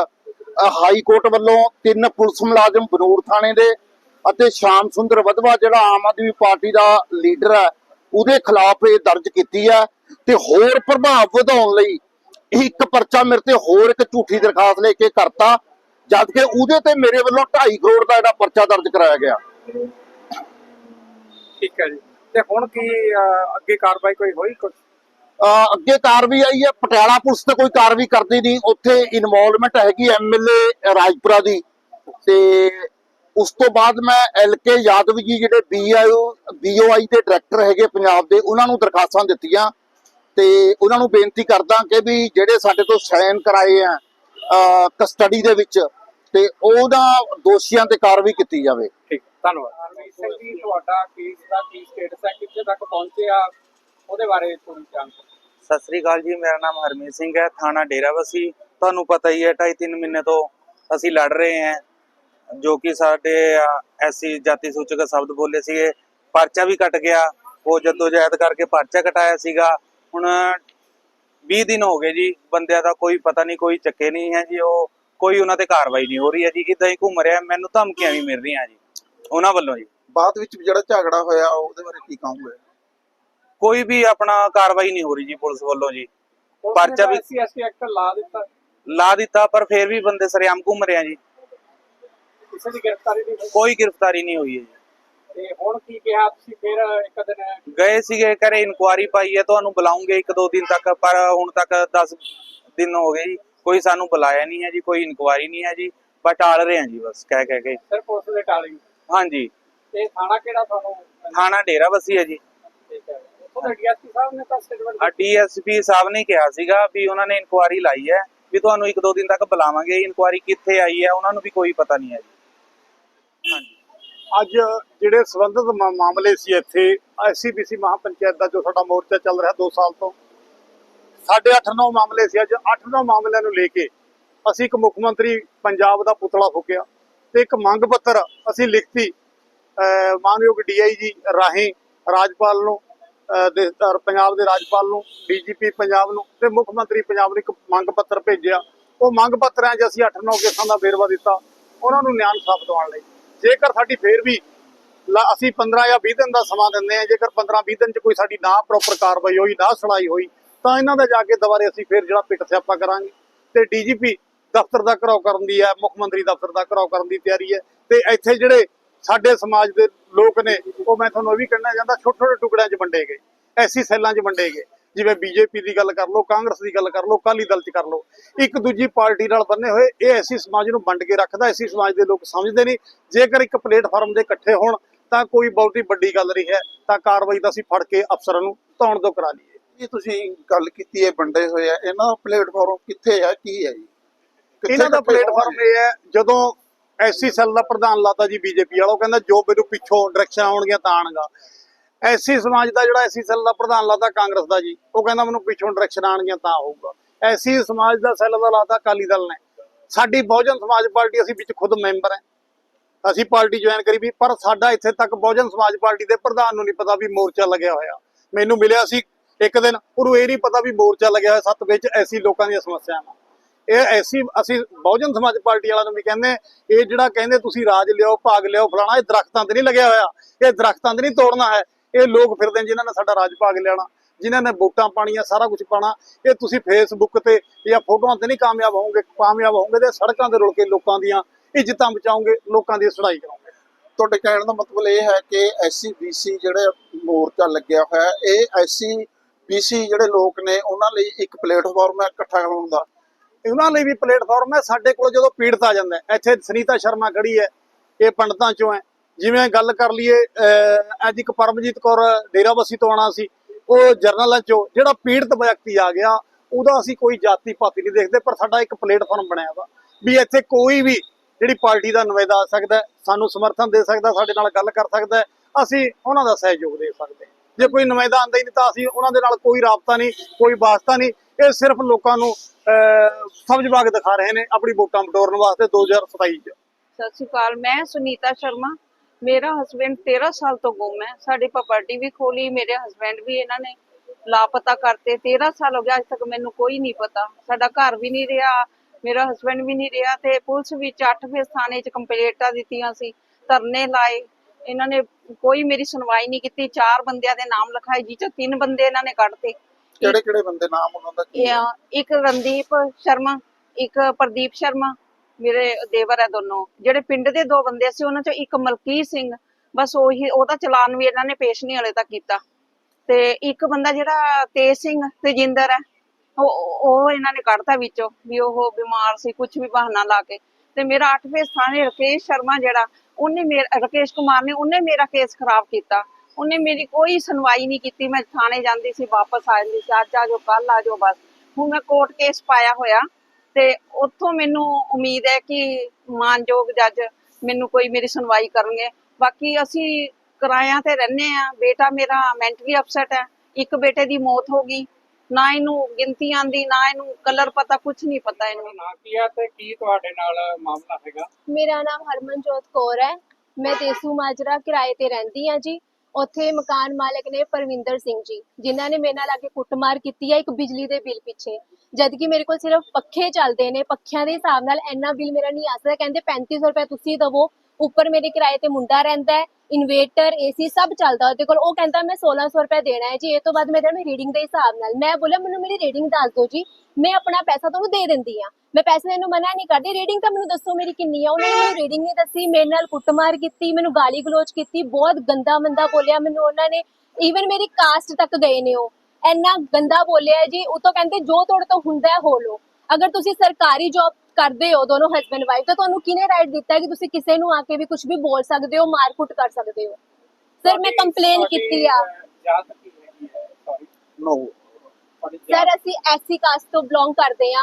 high court ਵੱਲੋਂ ਤਿੰਨ ਪੁਲਿਸ ਮੁਲਾਜ਼ਮ ਬਨੂਰ ਥਾਣੇ ਦੇ ਅਤੇ ਸ਼ਾਮ ਸੁੰਦਰ ਵਧਵਾ ਜਿਹੜਾ ਆਮ ਆਦਮੀ ਪਾਰਟੀ ਦਾ ਲੀਡਰ ਹੈ, ਉਹਦੇ ਖਿਲਾਫ ਇਹ ਦਰਜ ਕੀਤੀ ਹੈ ਤੇ ਹੋਰ ਪ੍ਰਭਾਵ ਵਧਾਉਣ ਲਈ ਇੱਕ ਪਰਚਾ ਮੇਰੇ ਤੇ ਹੋਰ ਇੱਕ ਝੂਠੀ ਦਰਖਾਸਤ ਲੈ ਕੇ ਕਰਤਾ ਜਦ ਕਿ ਉਹਦੇ ਤੇ ਮੇਰੇ ਵੱਲੋਂ 2.5 ਕਰੋੜ ਦਾ ਜਿਹੜਾ ਪਰਚਾ ਦਰਜ ਕਰਾਇਆ ਗਿਆ। ਠੀਕ ਹੈ ਜੀ। ਤੇ ਹੁਣ ਕੀ ਅੱਗੇ ਕਾਰਵਾਈ ਕੋਈ ਹੋਈ ਕੁਝ ਅੱਗੇ ਕਾਰਵਾਈ ਆਈ ਹੈ। ਪਟਿਆਲਾ ਪੁਲਿਸ ਤੇ ਕੋਈ ਕਾਰਵਾਈ ਕਰਦੀ ਨਹੀਂ। ਉੱਥੇ ਇਨਵੋਲਵਮੈਂਟ ਹੈਗੀ ਐਮਐਲਏ ਰਾਜਪੁਰਾ ਦੀ। ਤੇ ਉਸ ਤੋਂ ਬਾਅਦ ਮੈਂ ਐਲਕੇ ਯਾਦਵ ਜੀ ਜਿਹੜੇ ਬੀਆਈਓ ਬੀਓਆਈ ਦੇ ਡਾਇਰੈਕਟਰ ਹੈਗੇ ਪੰਜਾਬ ਦੇ ਉਹਨਾਂ ਨੂੰ ਦਰਖਾਸਤਾਂ ਦਿੱਤੀਆਂ। ਤੇ ਉਹਨਾਂ ਨੂੰ ਬੇਨਤੀ ਕਰਦਾ ਕਿ ਵੀ ਜਿਹੜੇ ਸਾਡੇ ਤੋਂ ਸਾਈਨ ਕਰਾਏ ਆ ਕਸਟਡੀ ਦੇ ਵਿੱਚ ਤੇ ਉਹਦਾ ਦੋਸ਼ੀਆਂ ਤੇ ਕਾਰਵਾਈ ਕੀਤੀ ਜਾਵੇ। ਠੀਕ ਧੰਨਵਾਦ। ਸਿੰਘ ਜੀ ਤੁਹਾਡਾ ਕੇਸ ਦਾ ਕੀ ਸਟੇਟਸ ਹੈ? ਕਿੱਥੇ ਤੱਕ ਪਹੁੰਚਿਆ? ਉਹਦੇ ਬਾਰੇ ਥੋੜੀ ਜਾਣਕਾਰੀ ਸਤਿ ਸ੍ਰੀ ਅਕਾਲ ਜੀ, ਮੇਰਾ ਨਾਮ ਹਰਮੀਤ ਸਿੰਘ ਹੈ, ਥਾਣਾ ਡੇਰਾਬੱਸੀ ਤੁਹਾਨੂੰ ਪਤਾ ਹੀ ਹੈ, ਢਾਈ ਤਿੰਨ ਮਹੀਨੇ ਤੋਂ ਅਸੀਂ ਲੜ ਰਹੇ ਹਾਂ, ਜੋ ਕਿ ਸਾਡੇ ਐਸੀ ਜਾਤੀ ਸੂਚਕ ਸ਼ਬਦ ਬੋਲੇ ਸੀਗੇ। ਪਰਚਾ ਵੀ ਕੱਟ ਗਿਆ, ਉਹ ਜਦੋਂ ਜਦੋਜਹਿਦ ਕਰਕੇ ਪਰਚਾ ਕਟਾਇਆ ਸੀਗਾ। ਹੁਣ 20 ਦਿਨ ਹੋ ਗਏ ਜੀ, ਬੰਦਿਆਂ ਦਾ ਕੋਈ ਪਤਾ ਨਹੀਂ, ਕੋਈ ਚੱਕੇ ਨਹੀਂ ਹੈ ਜੀ, ਉਹ ਕੋਈ ਉਹਨਾਂ ਤੇ ਕਾਰਵਾਈ ਨਹੀਂ ਹੋ ਰਹੀ ਹੈ ਜੀ ਇਦਾਂ ਹੀ ਘੁੰਮ ਰਿਹਾ ਮੈਨੂੰ ਧਮਕੀਆਂ ਵੀ ਮਿਲ ਰਹੀਆਂ ਜੀ, ਉਹਨਾਂ ਵੱਲੋਂ ਜੀ। ਬਾਅਦ ਵਿੱਚ ਜਿਹੜਾ ਝਗੜਾ ਹੋਇਆ, ਉਹਦੇ ਬਾਰੇ ਕੀ ਕਹੋਗੇ? ਕੋਈ ਵੀ ਆਪਣਾ ਕਾਰਵਾਈ ਨਹੀਂ ਹੋ ਰਹੀ ਜੀ ਪੁਲਿਸ ਵੱਲੋਂ ਜੀ। ਪਰਚਾ ਵੀ- ਐਸਸੀ ਐਸਟੀ ਐਕਟ ਲਾ ਦਿੱਤਾ। ਲਾ ਦਿੱਤਾ ਪਰ ਫਿਰ ਵੀ ਬੰਦੇ ਸਰੇਆਮ ਘੁੰਮ ਰਹੇ ਆ ਜੀ। ਕਿਸੇ ਦੀ ਗ੍ਰਿਫਤਾਰੀ ਨਹੀਂ ਹੋਈ। ਕੋਈ ਗ੍ਰਿਫਤਾਰੀ ਨਹੀਂ ਹੋਈ ਹੈ ਜੀ। ਤੇ ਹੁਣ ਕੀ ਕਿਹਾ ਤੁਸੀਂ? ਫਿਰ ਇੱਕ ਦਿਨ ਗਏ ਸੀਗੇ ਘਰੇ ਇਨਕੁਆਰੀ ਪਾਈ ਹੈ ਤੁਹਾਨੂੰ ਬੁਲਾਉਂਗੇ ਇੱਕ ਦੋ ਦਿਨ ਤੱਕ ਪਰ ਹੁਣ ਤੱਕ 10 ਦਿਨ ਹੋ ਗਏ ਜੀ। ਕੋਈ ਸਾਨੂੰ ਬੁਲਾਇਆ ਨਹੀਂ ਹੈ ਜੀ ਕੋਈ ਇਨਕੁਆਰੀ ਨਹੀਂ ਹੈ ਜੀ ਬਸ ਟਾਲ ਰਹੇ ਆ ਜੀ ਬਸ ਕਹਿ ਕਹਿ ਕੇ। ਸਿਰਫ ਉਸ ਦੇ ਟਾਲੀ ਹਾਂਜੀ। ਤੇ ਥਾਣਾ ਕਿਹੜਾ ਤੁਹਾਨੂੰ? ਥਾਣਾ ਡੇਰਾ ਬਸੀ ਹੈ ਜੀ। ਠੀਕ ਹੈ। ਡੀਐਸਪੀ ਸਾਹਿਬ ਨੇ ਤਾਂ ਸਟੇਟਮੈਂਟ ਆ ਡੀਐਸਪੀ ਸਾਹਿਬ ਨੇ ਕਿਹਾ ਸੀਗਾ ਵੀ ਉਹਨਾਂ ਨੇ ਇਨਕੁਆਰੀ ਲਾਈ ਹੈ ਵੀ ਤੁਹਾਨੂੰ ਇੱਕ ਦੋ ਦਿਨ ਤੱਕ ਬੁਲਾਵਾਂਗੇ। ਇਨਕੁਆਰੀ ਕਿੱਥੇ ਆਈ ਹੈ ਉਹਨਾਂ ਨੂੰ ਵੀ ਕੋਈ ਪਤਾ ਨਹੀਂ ਹੈ ਜੀ। ਹਾਂਜੀ ਅੱਜ ਜਿਹੜੇ ਸਬੰਧਤ ਮਾਮਲੇ ਸੀ ਇੱਥੇ ਐਸਸੀਬੀਸੀ ਮਹਾਪੰਚਾਇਤ ਦਾ ਜੋ ਸਾਡਾ ਮੋਰਚਾ ਚੱਲ ਰਿਹਾ 2 ਸਾਲ ਤੋਂ ਸਾਡੇ 8-9 ਮਾਮਲੇ ਸੀ। ਅੱਜ 8-9 ਮਾਮਲਿਆਂ ਨੂੰ ਲੈ ਕੇ ਅਸੀਂ ਇੱਕ ਮੁੱਖ ਮੰਤਰੀ ਪੰਜਾਬ ਦਾ ਪੁਤਲਾ ਫੂਕਿਆ ਤੇ ਇੱਕ ਮੰਗ ਪੱਤਰ ਅਸੀਂ ਲਿਖਤੀ ਮਾਨਯੋਗ ਡੀਆਈਜੀ ਰਾਹੀਂ ਰਾਜਪਾਲ ਨੂੰ ਦੇ ਪੰਜਾਬ ਦੇ ਰਾਜਪਾਲ ਨੂੰ, ਡੀਜੀਪੀ ਪੰਜਾਬ ਨੂੰ ਤੇ ਮੁੱਖ ਮੰਤਰੀ ਪੰਜਾਬ ਨੂੰ ਇੱਕ ਮੰਗ ਪੱਤਰ ਭੇਜਿਆ। ਉਹ ਮੰਗ ਪੱਤਰਾਂ 'ਚ ਅਸੀਂ 8-9 ਕੇਸਾਂ ਦਾ ਵੇਰਵਾ ਦਿੱਤਾ। ਉਹਨਾਂ ਨੂੰ ਨਿਆਂ ਇਨਸਾਫ ਦਿਵਾਉਣ ਲਈ। ਜੇਕਰ ਸਾਡੀ ਫੇਰ ਵੀ ਅਸੀਂ 15 ਜਾਂ 20 ਦਿਨ ਦਾ ਸਮਾਂ ਦਿੰਦੇ ਹਾਂ, ਜੇਕਰ 15-20 ਦਿਨ 'ਚ ਕੋਈ ਸਾਡੀ ਨਾ ਪ੍ਰੋਪਰ ਕਾਰਵਾਈ ਹੋਈ, ਨਾ ਸੁਣਾਈ ਹੋਈ, ਤਾਂ ਇਹਨਾਂ ਦਾ ਜਾ ਕੇ ਦੁਬਾਰੇ ਅਸੀਂ ਫੇਰ ਜਿਹੜਾ ਪਿੱਟ ਸਿਆਪਾ ਕਰਾਂਗੇ। ਤੇ ਡੀਜੀਪੀ ਦਫ਼ਤਰ ਦਾ ਘਰਾਓ ਕਰਨ ਦੀ ਹੈ, ਮੁੱਖ ਮੰਤਰੀ ਦਫ਼ਤਰ ਦਾ ਘਰਾਓ ਕਰਨ ਦੀ ਤਿਆਰੀ ਹੈ। ਤੇ ਇੱਥੇ ਜਿਹੜੇ ਸਾਡੇ ਸਮਾਜ ਦੇ ਲੋਕ ਨੇ ਉਹ ਮੈਂ ਤੁਹਾਨੂੰ ਇਹ ਵੀ ਕਹਿਣਾ ਚਾਹੁੰਦਾ ਛੋਟੇ ਛੋਟੇ ਟੁਕੜਿਆਂ 'ਚ ਵੰਡੇ ਗਏ ਐਸੀ ਸੈੱਲਾਂ 'ਚ ਵੰਡੇ ਗਏ। ਜਿਵੇਂ ਬੀਜੇਪੀ ਦੀ ਗੱਲ ਕਰ ਲਓ ਕਾਂਗਰਸ ਦੀ ਗੱਲ ਕਰ ਲਓ ਅਕਾਲੀ ਦਲ 'ਚ ਕਰ ਲਓ ਇੱਕ ਦੂਜੀ ਪਾਰਟੀ ਨਾਲ ਬੰਨੇ ਹੋਏ ਇਹ ਐਸੀ ਸਮਾਜ ਨੂੰ ਵੰਡ ਕੇ ਰੱਖਦਾ ਐਸੀ ਸਮਾਜ ਦੇ ਲੋਕ ਸਮਝਦੇ ਨਹੀਂ। ਜੇਕਰ ਇੱਕ ਪਲੇਟਫਾਰਮ ਦੇ ਇਕੱਠੇ ਹੋਣ ਤਾਂ ਕੋਈ ਬਹੁਤੀ ਵੱਡੀ ਗੱਲ ਨਹੀਂ ਹੈ ਤਾਂ ਕਾਰਵਾਈ ਤਾਂ ਅਸੀਂ ਫੜ ਕੇ ਅਫਸਰਾਂ ਨੂੰ ਧੌਣ ਤੋਂ ਕਰਾ ਲਈਏ। ਇਹ ਤੁਸੀਂ ਗੱਲ ਕੀਤੀ ਹੈ ਵੰਡੇ ਹੋਏ ਆ ਇਹਨਾਂ ਦਾ ਪਲੇਟਫਾਰਮ ਕਿੱਥੇ ਹੈ ਕੀ ਹੈ ਜੀ? ਇਹਨਾਂ ਦਾ ਪਲੇਟਫਾਰਮ? ਇਹ ਹੈ ਜਦੋਂ ਐਸੀ ਸੈੱਲ ਦਾ ਪ੍ਰਧਾਨ ਲਾਤਾ ਜੀ ਬੀਜੇਪੀ ਵਾਲਾ। ਉਹ ਕਹਿੰਦਾ, ਜੋ ਮੈਨੂੰ ਪਿੱਛੋਂ ਡਾਇਰੈਕਸ਼ਨ ਆਉਣਗੀਆਂ ਤਾਂ ਆਣਗਾ। ਐਸੀ ਸਮਾਜ ਦਾ ਜਿਹੜਾ ਐਸੀ ਸੈੱਲ ਦਾ ਪ੍ਰਧਾਨ ਲਾਤਾ ਕਾਂਗਰਸ ਦਾ ਜੀ, ਉਹ ਕਹਿੰਦਾ ਮੈਨੂੰ ਪਿੱਛੋਂ ਡਾਇਰੈਕਸ਼ਨ ਆਣਗੀਆਂ ਤਾਂ ਹੋਊਗਾ ਐਸੀ ਸਮਾਜ ਦਾ ਸੈੱਲ ਦਾ ਲਾਤਾ ਅਕਾਲੀ ਦਲ ਨੇ। ਸਾਡੀ ਬਹੁਜਨ ਸਮਾਜ ਪਾਰਟੀ, ਅਸੀਂ ਵਿੱਚ ਖੁਦ ਮੈਂਬਰ ਹੈ। ਅਸੀਂ ਪਾਰਟੀ ਜੁਆਇਨ ਕਰੀ ਵੀ, ਪਰ ਸਾਡਾ ਇੱਥੇ ਤੱਕ ਬਹੁਜਨ ਸਮਾਜ ਪਾਰਟੀ ਦੇ ਪ੍ਰਧਾਨ ਨੂੰ ਨਹੀਂ ਪਤਾ ਵੀ ਮੋਰਚਾ ਲੱਗਿਆ ਹੋਇਆ। ਮੈਨੂੰ ਮਿਲਿਆ ਸੀ ਇੱਕ ਦਿਨ, ਉਹਨੂੰ ਇਹ ਨਹੀਂ ਪਤਾ ਵੀ ਮੋਰਚਾ ਲੱਗਿਆ ਹੋਇਆ, ਸੱਤ ਵਿੱਚ ਐਸੀ ਲੋਕਾਂ ਦੀਆਂ ਸਮੱਸਿਆਵਾਂ। ਇਹ ਐਸੀ ਅਸੀਂ ਬਹੁਜਨ ਸਮਾਜ ਪਾਰਟੀ ਵਾਲਿਆਂ ਨੂੰ ਵੀ ਕਹਿੰਦੇ ਇਹ ਜਿਹੜਾ ਕਹਿੰਦੇ ਤੁਸੀਂ ਰਾਜ ਲਿਓ ਭਾਗ ਲਿਓ ਫਲਾਣਾ ਇਹ ਦਰਖਤਾਂ ਤੇ ਨਹੀਂ ਲੱਗਿਆ ਹੋਇਆ। ਇਹ ਦਰਖਤਾਂ ਤੇ ਨਹੀਂ ਤੋੜਨਾ ਹੈ। ਇਹ ਲੋਕ ਫਿਰਦੇ ਨੇ ਜਿਨ੍ਹਾਂ ਨੇ ਸਾਡਾ ਰਾਜ ਭਾਗ ਲੈਣਾ ਜਿਨ੍ਹਾਂ ਨੇ ਵੋਟਾਂ ਪਾਣੀਆਂ ਸਾਰਾ ਕੁਝ ਪਾਣਾ ਇਹ ਤੁਸੀਂ ਫੇਸਬੁੱਕ ਤੇ ਜਾਂ ਫੋਟੋਆਂ ਤੇ ਨਹੀਂ ਕਾਮਯਾਬ ਹੋਵੋਗੇ ਕਾਮਯਾਬ ਹੋਵੋਗੇ ਤੇ ਸੜਕਾਂ ਤੇ ਰੁਲ ਕੇ ਲੋਕਾਂ ਦੀਆਂ ਇੱਜ਼ਤਾਂ ਬਚਾਓਗੇ ਲੋਕਾਂ ਦੀ ਸੜਾਈ ਕਰੋਗੇ ਤੁਹਾਡੇ ਕਹਿਣ ਦਾ ਮਤਲਬ ਇਹ ਹੈ ਕਿ ਐਸਸੀ ਬੀਸੀ ਜਿਹੜੇ ਮੋਰਚਾ ਲੱਗਿਆ ਹੋਇਆ ਹੈ, ਇਹ ਐਸਸੀ ਬੀਸੀ ਜਿਹੜੇ ਲੋਕ ਨੇ ਉਹਨਾਂ ਲਈ ਇੱਕ ਪਲੇਟਫਾਰਮ ਹੈ ਇਕੱਠਾ ਹੋਣ ਦਾ। ਉਹਨਾਂ ਲਈ ਵੀ ਪਲੇਟਫਾਰਮ ਹੈ। ਸਾਡੇ ਕੋਲ ਜਦੋਂ ਪੀੜਤ ਆ ਜਾਂਦਾ ਇੱਥੇ ਸੁਨੀਤਾ ਸ਼ਰਮਾ ਖੜੀ ਹੈ। ਇਹ ਪੰਡਤਾਂ ਚੋਂ ਹੈ। ਜਿਵੇਂ ਗੱਲ ਕਰ ਲਈਏ ਅਹ, ਅੱਜ ਇੱਕ ਪਰਮਜੀਤ ਕੌਰ ਡੇਰਾਬੱਸੀ ਤੋਂ ਆਣਾ ਸੀ। ਉਹ ਜਰਨਲ ਚੋਂ। ਜਿਹੜਾ ਪੀੜਤ ਵਿਅਕਤੀ ਆ ਗਿਆ ਉਹਦਾ ਅਸੀਂ ਕੋਈ ਜਾਤੀ ਪਾਤੀ ਨਹੀਂ ਦੇਖਦੇ ਪਰ ਸਾਡਾ ਇੱਕ ਪਲੇਟਫਾਰਮ ਬਣਿਆ ਵਾ। ਵੀ ਇੱਥੇ ਕੋਈ ਵੀ ਜਿਹੜੀ ਪਾਰਟੀ ਦਾ ਨੁਮਾਇੰਦਾ ਆ ਸਕਦਾ ਸਾਨੂੰ ਸਮਰਥਨ ਦੇ ਸਕਦਾ ਸਾਡੇ ਨਾਲ ਗੱਲ ਕਰ ਸਕਦਾ ਅਸੀਂ ਉਹਨਾਂ ਦਾ ਸਹਿਯੋਗ ਦੇ ਸਕਦੇ ਹਾਂ। ਜੇ ਕੋਈ ਨੁਮਾਇੰਦਾ ਆਂਦਾ ਹੀ ਨਹੀਂ ਤਾਂ ਅਸੀਂ ਉਹਨਾਂ ਦੇ ਨਾਲ ਕੋਈ ਰਾਬਤਾ ਨਹੀਂ, ਕੋਈ ਵਾਸਤਾ ਨਹੀਂ। ਇਹ ਸਿਰਫ ਲੋਕਾਂ ਨੂੰ ਸਮਝ ਬਾਗ ਦਿਖਾ ਰਹੇ ਨੇ ਆਪਣੀ ਵੋਟਾਂ ਬਟੋਰਨ ਵਾਸਤੇ 2027 ਚ। ਸਤਿ ਸ਼੍ਰੀ ਅਕਾਲ, ਮੈਂ ਸੁਨੀਤਾ ਸ਼ਰਮਾ। ਮੇਰਾ ਹਸਬੰਡ 13 ਸਾਲ ਤੋਂ ਗੁੰਮ ਹੈ। ਸਾਡੀ ਪ੍ਰਾਪਰਟੀ ਵੀ ਖੋਲੀ, ਮੇਰੇ ਹਸਬੰਡ ਵੀ ਇਹਨਾਂ ਨੇ ਲਾਪਤਾ ਕਰਤੇ। 13 ਸਾਲ ਹੋ ਗਿਆ ਅੱਜ ਤੱਕ ਮੈਨੂੰ ਕੋਈ ਨਹੀਂ ਪਤਾ। ਸਾਡਾ ਘਰ ਵੀ ਨਹੀਂ ਰਿਹਾ, ਮੇਰਾ ਹਸਬੰਡ ਵੀ ਨਹੀਂ ਰਿਹਾ ਤੇ ਪੁਲਿਸ ਵਿੱਚ 8 ਫੇਸ ਥਾਣੇ 'ਚ ਕੰਪਲੇਂਟਾਂ ਦਿੱਤੀਆਂ ਸੀ, ਧਰਨੇ ਲਾਏ। ਇਹਨਾਂ ਨੇ ਕੋਈ ਮੇਰੀ ਸੁਣਵਾਈ ਨਹੀਂ ਕੀਤੀ ਚਾਰ ਬੰਦਿਆਂ ਦੇ ਨਾਮ ਲਿਖਾਏ ਜਿਹ 'ਚ ਤਿੰਨ ਬੰਦੇ ਇਹਨਾਂ ਨੇ ਕੱਢਤੇ। ਕਿਹੜੇ ਕਿਹੜੇ ਬੰਦੇ ਨਾਮ ਉਹਨਾਂ ਦਾ ਕੀ ਹੈ? ਇੱਕ ਰਣਦੀਪ ਸ਼ਰਮਾ ਇੱਕ ਪ੍ਰਦੀਪ ਸ਼ਰਮਾ ਮੇਰੇ ਦੇਵਰ ਹੈ ਦੋਨੋਂ। ਜਿਹੜੇ ਪਿੰਡ ਦੇ ਦੋ ਬੰਦੇ ਸੀ ਉਹਨਾਂ ਚੋਂ ਇੱਕ ਮਲਕੀਤ ਸਿੰਘ ਬਸ ਉਹੀ ਉਹਦਾ ਚਲਾਨ ਵੀ ਇਹਨਾਂ ਨੇ ਪੇਸ਼ ਨਹੀਂ ਹਲੇ ਤੱਕ ਕੀਤਾ। ਤੇ ਇੱਕ ਬੰਦਾ ਜਿਹੜਾ ਤੇਜ ਸਿੰਘ ਤੇਜਿੰਦਰ ਹੈ ਉਹ ਉਹ ਇਹਨਾਂ ਨੇ ਕੱਢਤਾ ਵਿੱਚੋਂ ਵੀ ਉਹ ਬਿਮਾਰ ਸੀ ਕੁਝ ਵੀ ਬਹਾਨਾ ਲਾ ਕੇ। ਤੇ ਮੇਰਾ 8 ਫੇਸ ਰਕੇਸ਼ ਸ਼ਰਮਾ ਜਿਹੜਾ, ਉਹਨੇ ਮੇਰਾ ਰਕੇਸ਼ ਕੁਮਾਰ ਨੇ, ਉਹਨੇ ਮੇਰਾ ਕੇਸ ਖਰਾਬ ਕੀਤਾ। ਉਹਨੇ ਮੇਰੀ ਕੋਈ ਸੁਣਵਾਈ ਨਹੀਂ ਕੀਤੀ। ਮੈਂ ਥਾਣੇ ਜਾਂਦੀ ਸੀ, ਵਾਪਸ ਆ ਜਾਂਦੀ ਸੀ। ਅੱਜ ਆ ਜਾਓ ਕੱਲ ਆ ਜਾਓ, ਬਸ। ਹੁਣ ਮੈਂ ਕੋਰਟ ਕੇਸ ਪਾਇਆ ਹੋਇਆ ਤੇ ਉੱਥੋਂ ਮੈਨੂੰ ਉਮੀਦ ਹੈ ਕਿ ਮਾਨਯੋਗ ਜੱਜ ਮੈਨੂੰ ਕੋਈ ਮੇਰੀ ਸੁਣਵਾਈ ਕਰਨਗੇ। ਬਾਕੀ ਅਸੀਂ ਕਿਰਾਇਆਂ ਤੇ ਰਹਿੰਦੇ ਆ ਬੇਟਾ ਮੇਰਾ ਮੈਂਟਲੀ ਅਪਸੈਟ ਹੈ। ਇੱਕ ਬੇਟੇ ਦੀ ਮੌਤ ਹੋ ਗਈ। ਨਾ ਇਹਨੂੰ ਗਿਣਤੀ ਆਂਦੀ ਨਾ ਇਹਨੂੰ ਕਲਰ ਪਤਾ ਕੁਝ ਨਹੀਂ ਪਤਾ ਇਹਨੂੰ। ਨਾ ਕੀ ਹੈ ਤੇ ਕੀ ਤੁਹਾਡੇ ਨਾਲ ਮਾਮਲਾ ਹੈਗਾ? ਮੇਰਾ ਨਾਮ ਹਰਮਨਜੋਤ ਕੌਰ ਹੈ। ਮੈਂ ਦੇਸੂ ਮਾਜਰਾ ਕਿਰਾਏ ਤੇ ਰਹਿੰਦੀ ਹਾਂ ਜੀ। ਉੱਥੇ ਮਕਾਨ ਮਾਲਕ ਨੇ ਪਰਵਿੰਦਰ ਸਿੰਘ ਜੀ ਜਿਨ੍ਹਾਂ ਨੇ ਮੇਰੇ ਨਾਲ ਆ ਕੇ ਕੁੱਟਮਾਰ ਕੀਤੀ ਹੈ ਇੱਕ ਬਿਜਲੀ ਦੇ ਬਿੱਲ ਪਿੱਛੇ। ਜਦ ਕਿ ਮੇਰੇ ਕੋਲ ਸਿਰਫ ਪੱਖੇ ਚੱਲਦੇ ਨੇ ਪੱਖਿਆਂ ਦੇ ਹਿਸਾਬ ਨਾਲ ਇੰਨਾ ਬਿੱਲ ਮੇਰਾ ਨਹੀਂ ਆ ਸਕਦਾ। ਕਹਿੰਦੇ 3500 ਰੁਪਏ ਤੁਸੀਂ ਦਵੋ ਉੱਪਰ ਮੇਰੇ ਕਿਰਾਏ ਤੇ ਮੁੰਡਾ ਰਹਿੰਦਾ ਹੈ, ਇਨਵੇਟਰ, ਏਸੀ ਸਭ ਚੱਲਦਾ ਉਹਦੇ ਕੋਲ। ਉਹ ਕਹਿੰਦਾ, ਮੈਂ 1600 ਰੁਪਏ ਦੇਣਾ ਹੈ ਜੀ, ਇਹ ਤੋਂ ਬਾਅਦ ਮੈਂ ਦੇਣਾ ਰੀਡਿੰਗ ਦੇ ਹਿਸਾਬ ਨਾਲ ਮੈਂ ਬੋਲਿਆ, ਮੈਨੂੰ ਮੇਰੀ ਰੀਡਿੰਗ ਦੱਸ ਦਿਓ ਜੀ, ਮੈਂ ਆਪਣਾ ਪੈਸਾ ਤੁਹਾਨੂੰ ਦੇ ਦਿੰਦੀ ਆ ਮੈਂ ਪੈਸੇ ਦੇਣ ਨੂੰ ਮਨਾ ਨਹੀਂ ਕਰਦੀ। ਰੀਡਿੰਗ ਤਾਂ ਮੈਨੂੰ ਦੱਸੋ ਮੇਰੀ ਕਿੰਨੀ ਆ? ਉਹਨਾਂ ਨੇ ਮੈਨੂੰ ਰੀਡਿੰਗ ਨਹੀਂ ਦੱਸੀ, ਮੇਰੇ ਨਾਲ ਕੁੱਟਮਾਰ ਕੀਤੀ, ਮੈਨੂੰ ਗਾਲੀ ਗਲੋਚ ਕੀਤੀ, ਬਹੁਤ ਗੰਦਾ ਮੰਦਾ ਬੋਲਿਆ ਮੈਨੂੰ ਉਹਨਾਂ ਨੇ। ਈਵਨ ਮੇਰੀ ਕਾਸਟ ਤੱਕ ਗਏ ਨੇ ਉਹ। ਇੰਨਾ ਗੰਦਾ ਬੋਲਿਆ ਜੀ, ਉਹ ਤੋਂ ਕਹਿੰਦੇ, ਜੋ ਤੁਹਾਡੇ ਤੋਂ ਹੁੰਦਾ ਹੈ, ਹੋ ਲੋ ਅਗਰ ਤੁਸੀਂ ਸਰਕਾਰੀ ਜੌਬ ਕਰਦੇ ਹੋ ਦੋਨੋਂ ਹਸਬੰਡ ਵਾਈਫ ਤਾਂ ਤੁਹਾਨੂੰ ਕਿਹਨੇ ਰਾਈਟ ਦਿੱਤਾ ਹੈ ਕਿ ਤੁਸੀਂ ਕਿਸੇ ਨੂੰ ਆ ਕੇ ਵੀ ਕੁਝ ਵੀ ਬੋਲ ਸਕਦੇ ਹੋ ਮਾਰਕੁੱਟ ਕਰ ਸਕਦੇ ਹੋ? ਸਰ ਮੈਂ ਕੰਪਲੇਨ ਕੀਤੀ ਆ। ਸੌਰੀ ਅਸੀਂ ਐਸੀ ਕਾਸਟ ਤੋਂ ਬਿਲੋਂਗ ਕਰਦੇ ਆ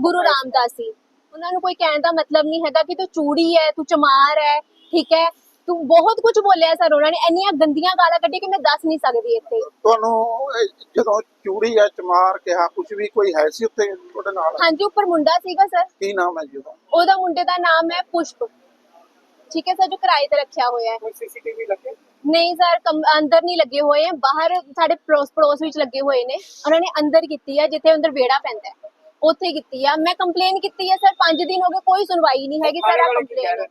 ਗੁਰੂ ਰਾਮਦਾਸ ਜੀ। ਉਹਨਾਂ ਨੂੰ ਕੋਈ ਕਹਿਣ ਦਾ ਮਤਲਬ ਨਹੀਂ ਹੈਗਾ ਕਿ ਤੂੰ ਚੂੜੀ ਹੈ ਤੂੰ ਚਮਾਰ ਹੈ ਠੀਕ ਹੈ? ਤੂੰ ਬਹੁਤ ਕੁਝ ਬੋਲਿਆ ਸਰ ਉਹਨਾਂ ਨੇ ਇੰਨੀਆਂ ਗੰਦੀਆਂ ਗਾਲਾਂ ਕੱਢੀ ਕਿ ਮੈਂ ਦੱਸ ਨਹੀਂ ਸਕਦੀ ਇੱਥੇ। ਤੁਹਾਨੂੰ ਇਹ ਜਦੋਂ ਚੂੜੀ ਜਾਂ ਚਮਾਰ ਕਿਹਾ ਕੁਝ ਵੀ ਕੋਈ ਹੈ ਸੀ ਉੱਤੇ ਤੁਹਾਡੇ ਨਾਲ? ਹਾਂਜੀ ਉੱਪਰ ਮੁੰਡਾ ਸੀਗਾ ਸਰ। ਕੀ ਨਾਮ ਹੈ ਜੀ ਉਹਦਾ? ਉਹਦਾ ਮੁੰਡੇ ਦਾ ਨਾਮ ਹੈ ਪੁਸ਼ਪ। ਠੀਕ ਹੈ ਸਰ ਜੋ ਕਿਰਾਏ ਤੇ ਰੱਖਿਆ ਹੋਇਆ ਹੈ। ਕੋਈ ਸੀਸੀਟੀਵੀ ਲੱਗੇ? ਨਹੀਂ ਸਰ ਅੰਦਰ ਨਹੀਂ ਲੱਗੇ ਹੋਏ ਹੈ। ਬਾਹਰ ਸਾਡੇ ਪੜੋਸ ਪੜੋਸ ਵਿੱਚ ਲੱਗੇ ਹੋਏ ਨੇ। ਉਹਨਾਂ ਨੇ ਅੰਦਰ ਕੀਤੀ ਹੈ ਜਿੱਥੇ ਅੰਦਰ ਵਿਹੜਾ ਪੈਂਦਾ ਹੈ। ਉੱਥੇ ਕੀਤੀ ਆ। ਮੈਂ ਕੰਪਲੇਨ ਕੀਤੀ ਹੈ ਸਰ 5 ਦਿਨ ਹੋ ਗਏ ਕੋਈ ਸੁਣਵਾਈ ਨਹੀਂ ਹੈਗੀ ਸਰ ਆ ਕੰਪਲੇਨ?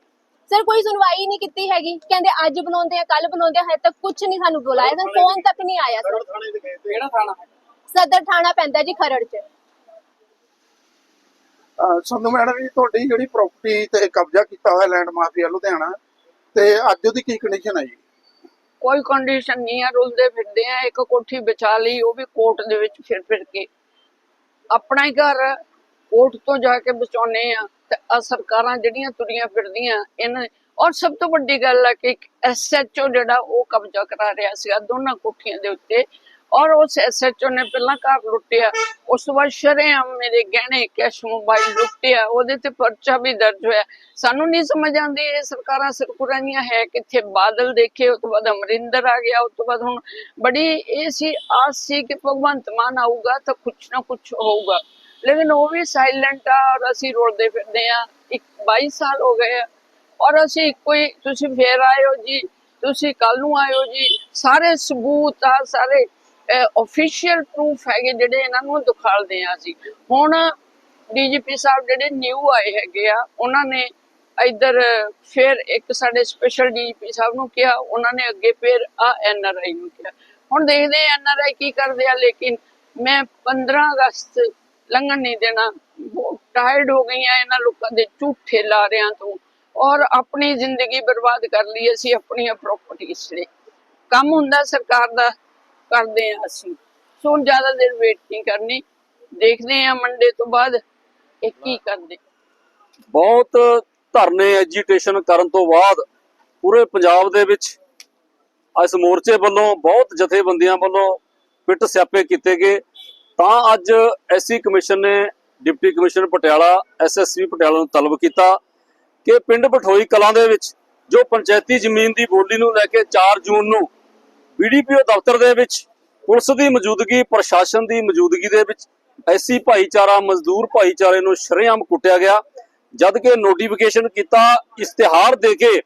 ਸਰ ਕੋਈ ਸੁਣਵਾਈ ਨਹੀਂ ਕੀਤੀ ਹੈਗੀ। ਕਹਿੰਦੇ ਅੱਜ ਬਣਾਉਂਦੇ ਆ ਕੱਲ ਬਣਾਉਂਦੇ ਆ ਹਜੇ ਤੱਕ ਕੁਝ ਨਹੀਂ ਸਾਨੂੰ ਬੁਲਾਇਆ। ਸਰ ਫੋਨ ਤੱਕ ਨਹੀਂ ਆਇਆ ਸਰ। ਕਿਹੜਾ ਥਾਣਾ? ਹੈ ਸਦਰ ਥਾਣਾ ਪੈਂਦਾ ਜੀ ਖਰੜ 'ਚ। ਸੰਧੂ ਮੈਡਮ ਜੀ ਤੁਹਾਡੀ ਜਿਹੜੀ ਪ੍ਰਾਪਰਟੀ ਤੇ ਕਬਜ਼ਾ ਕੀਤਾ ਹੋਇਆ ਲੈਂਡ ਮਾਫੀਆ ਲੁਧਿਆਣਾ ਤੇ ਅੱਜ ਉਹਦੀ ਕੀ ਕੰਡੀਸ਼ਨ ਹੈ ਜੀ? ਕੋਈ ਕੰਡੀਸ਼ਨ ਨਹੀਂ ਹੈ ਰੁਲਦੇ ਫਿਰਦੇ ਆ। ਇੱਕ ਕੋਠੀ ਬਚਾ ਲਈ ਉਹ ਵੀ ਕੋਰਟ ਦੇ ਵਿੱਚ ਫਿਰ ਫਿਰ ਕੇ। ਆਪਣਾ ਹੀ ਘਰ ਕੋਰਟ ਤੋਂ ਜਾ ਕੇ ਬਚਾਉਨੇ ਆ ਤੇ ਆ ਸਰਕਾਰਾਂ ਜਿਹੜੀਆਂ ਤੁਰੀਆਂ ਫਿਰਦੀਆਂ ਇਹਨਾਂ ਔਰ ਸਭ ਤੋਂ ਵੱਡੀ ਗੱਲ ਹੈ ਕਿ ਐਸਐਚਓ ਜਿਹੜਾ ਉਹ ਕਬਜ਼ਾ ਕਰਾ ਰਿਹਾ ਸੀਗਾ ਦੋਨਾਂ ਕੋਠੀਆਂ ਦੇ ਉੱਤੇ। ਔਰ ਉਸ ਐਸਐਚਓ ਨੇ ਪਹਿਲਾਂ ਘਰ ਲੁੱਟਿਆ, ਉਸ ਤੋਂ ਬਾਅਦ ਸ਼ਰੇਆਮ ਮੇਰੇ ਗਹਿਣੇ ਕੈਸ਼ ਮੋਬਾਈਲ ਲੁੱਟਿਆ, ਉਹਦੇ ਤੇ ਪਰਚਾ ਵੀ ਦਰਜ ਹੋਇਆ। ਸਾਨੂੰ ਨਹੀਂ ਸਮਝ ਆਉਂਦੀ ਇਹ ਸਰਕਾਰਾਂ ਸਰਕੁਰਾਂ ਦੀਆਂ ਹੈ ਕਿੱਥੇ? ਬਾਦਲ ਦੇਖੇ ਉਸ ਤੋਂ ਬਾਅਦ ਅਮਰਿੰਦਰ ਆ ਗਿਆ ਉਸ ਤੋਂ ਬਾਅਦ ਹੁਣ ਬੜੀ ਇਹ ਸੀ, ਆਸ ਸੀ ਕਿ ਭਗਵੰਤ ਮਾਨ ਆਊਗਾ ਤਾਂ ਕੁਛ ਨਾ ਕੁਛ ਹੋਊਗਾ। ਲੇਕਿਨ ਉਹ ਵੀ ਸਾਇਲੈਂਟ ਆ ਔਰ ਅਸੀਂ ਰੋਲਦੇ ਫਿਰਦੇ ਆ 22 ਸਾਲ ਹੋ ਗਏ ਆ। ਔਰ ਅਸੀਂ ਕੋਈ ਤੁਸੀਂ ਫੇਰ ਆਏ ਜੀ, ਤੁਸੀਂ ਕੱਲ ਨੂੰ ਆਏ ਜੀ। ਸਾਰੇ ਸਬੂਤ ਆ, ਸਾਰੇ ਆਫੀਸ਼ੀਅਲ ਪ੍ਰੂਫ ਹੈਗੇ ਜਿਹੜੇ ਇਹਨਾਂ ਨੂੰ ਦਿਖਾਲਦੇ ਆ ਅਸੀਂ। ਹੁਣ ਡੀਜੀਪੀ ਸਾਹਿਬ ਜਿਹੜੇ ਨਿਊ ਆਏ ਹੈਗੇ ਆ, ਉਹਨਾਂ ਨੇ ਇੱਧਰ ਫਿਰ ਇੱਕ ਸਾਡੇ ਸਪੈਸ਼ਲ ਡੀਜੀਪੀ ਸਾਹਿਬ ਨੂੰ ਕਿਹਾ, ਉਹਨਾਂ ਨੇ ਅੱਗੇ ਫਿਰ ਆ ਐਨਆਰਆਈ ਨੂੰ ਕਿਹਾ। ਹੁਣ ਦੇਖਦੇ ਆ ਐਨਆਰਆਈ ਕੀ ਕਰਦੇ ਆ, ਲੇਕਿਨ ਮੈਂ 15 ਅਗਸਤ ਲੰਘਣ ਨਹੀਂ ਦੇਣਾ। ਟਾਇਰਡ ਹੋ ਗਈ ਇਹਨਾਂ ਲੋਕਾਂ ਦੇ ਝੂਠੇ ਲਾਰਿਆਂ ਤੋਂ। ਔਰ ਆਪਣੀ ਜ਼ਿੰਦਗੀ ਬਰਬਾਦ ਕਰ ਲਈ ਅਸੀਂ ਆਪਣੀਆਂ ਪ੍ਰਾਪਰਟੀਆਂ ਲਈ ਕੰਮ ਹੁੰਦਾ ਸਰਕਾਰ ਦਾ, ਕਰਦੇ ਆ ਅਸੀਂ। ਸੋ ਜ਼ਿਆਦਾ ਦੇਰ ਵੇਟ ਨਹੀਂ ਕਰਨੀ। ਦੇਖਦੇ ਆ ਮੰਡੇ ਤੋਂ ਬਾਅਦ ਇਹ ਕੀ ਕਰਦੇ। ਬਹੁਤ ਧਰਨੇ ਐਜੀਟੇਸ਼ਨ ਕਰਨ ਤੋਂ ਬਾਅਦ ਪੂਰੇ ਪੰਜਾਬ ਦੇ ਵਿੱਚ ਇਸ ਮੋਰਚੇ ਵੱਲੋਂ, ਬਹੁਤ ਜਥੇਬੰਦੀਆਂ ਵੱਲੋਂ ਪਿੱਟ ਸਿਆਪੇ ਕੀਤੇ ਗਏ। ਤਾਂ ਅੱਜ ਐਸਸੀ ਕਮਿਸ਼ਨ ਨੇ, deputy commissioner Patiala SSP Patiala ਨੂੰ ਤਲਬ ਕੀਤਾ ਕਿ ਪਿੰਡ ਬਠੋਈ ਕਲਾਂ ਦੇ ਵਿੱਚ ਜੋ ਪੰਚਾਇਤੀ ਜ਼ਮੀਨ ਦੀ ਬੋਲੀ ਨੂੰ ਲੈ ਕੇ 4 ਜੂਨ ਨੂੰ ਬੀਡੀਪੀਓ ਦਫ਼ਤਰ ਦੇ ਵਿੱਚ ਪੁਲਿਸ ਦੀ ਮੌਜੂਦਗੀ, ਪ੍ਰਸ਼ਾਸਨ ਦੀ ਮੌਜੂਦਗੀ ਦੇ ਵਿੱਚ ਐਸੀ ਭਾਈਚਾਰਾ, ਮਜ਼ਦੂਰ ਭਾਈਚਾਰੇ ਨੂੰ ਸ਼ਰੇਆਮ ਕੁੱਟਿਆ ਗਿਆ, ਜਦ ਕਿ ਨੋਟੀਫਿਕੇਸ਼ਨ ਕੀਤਾ, ਇਸ਼ਤਿਹਾਰ ਦੇ ਕੇ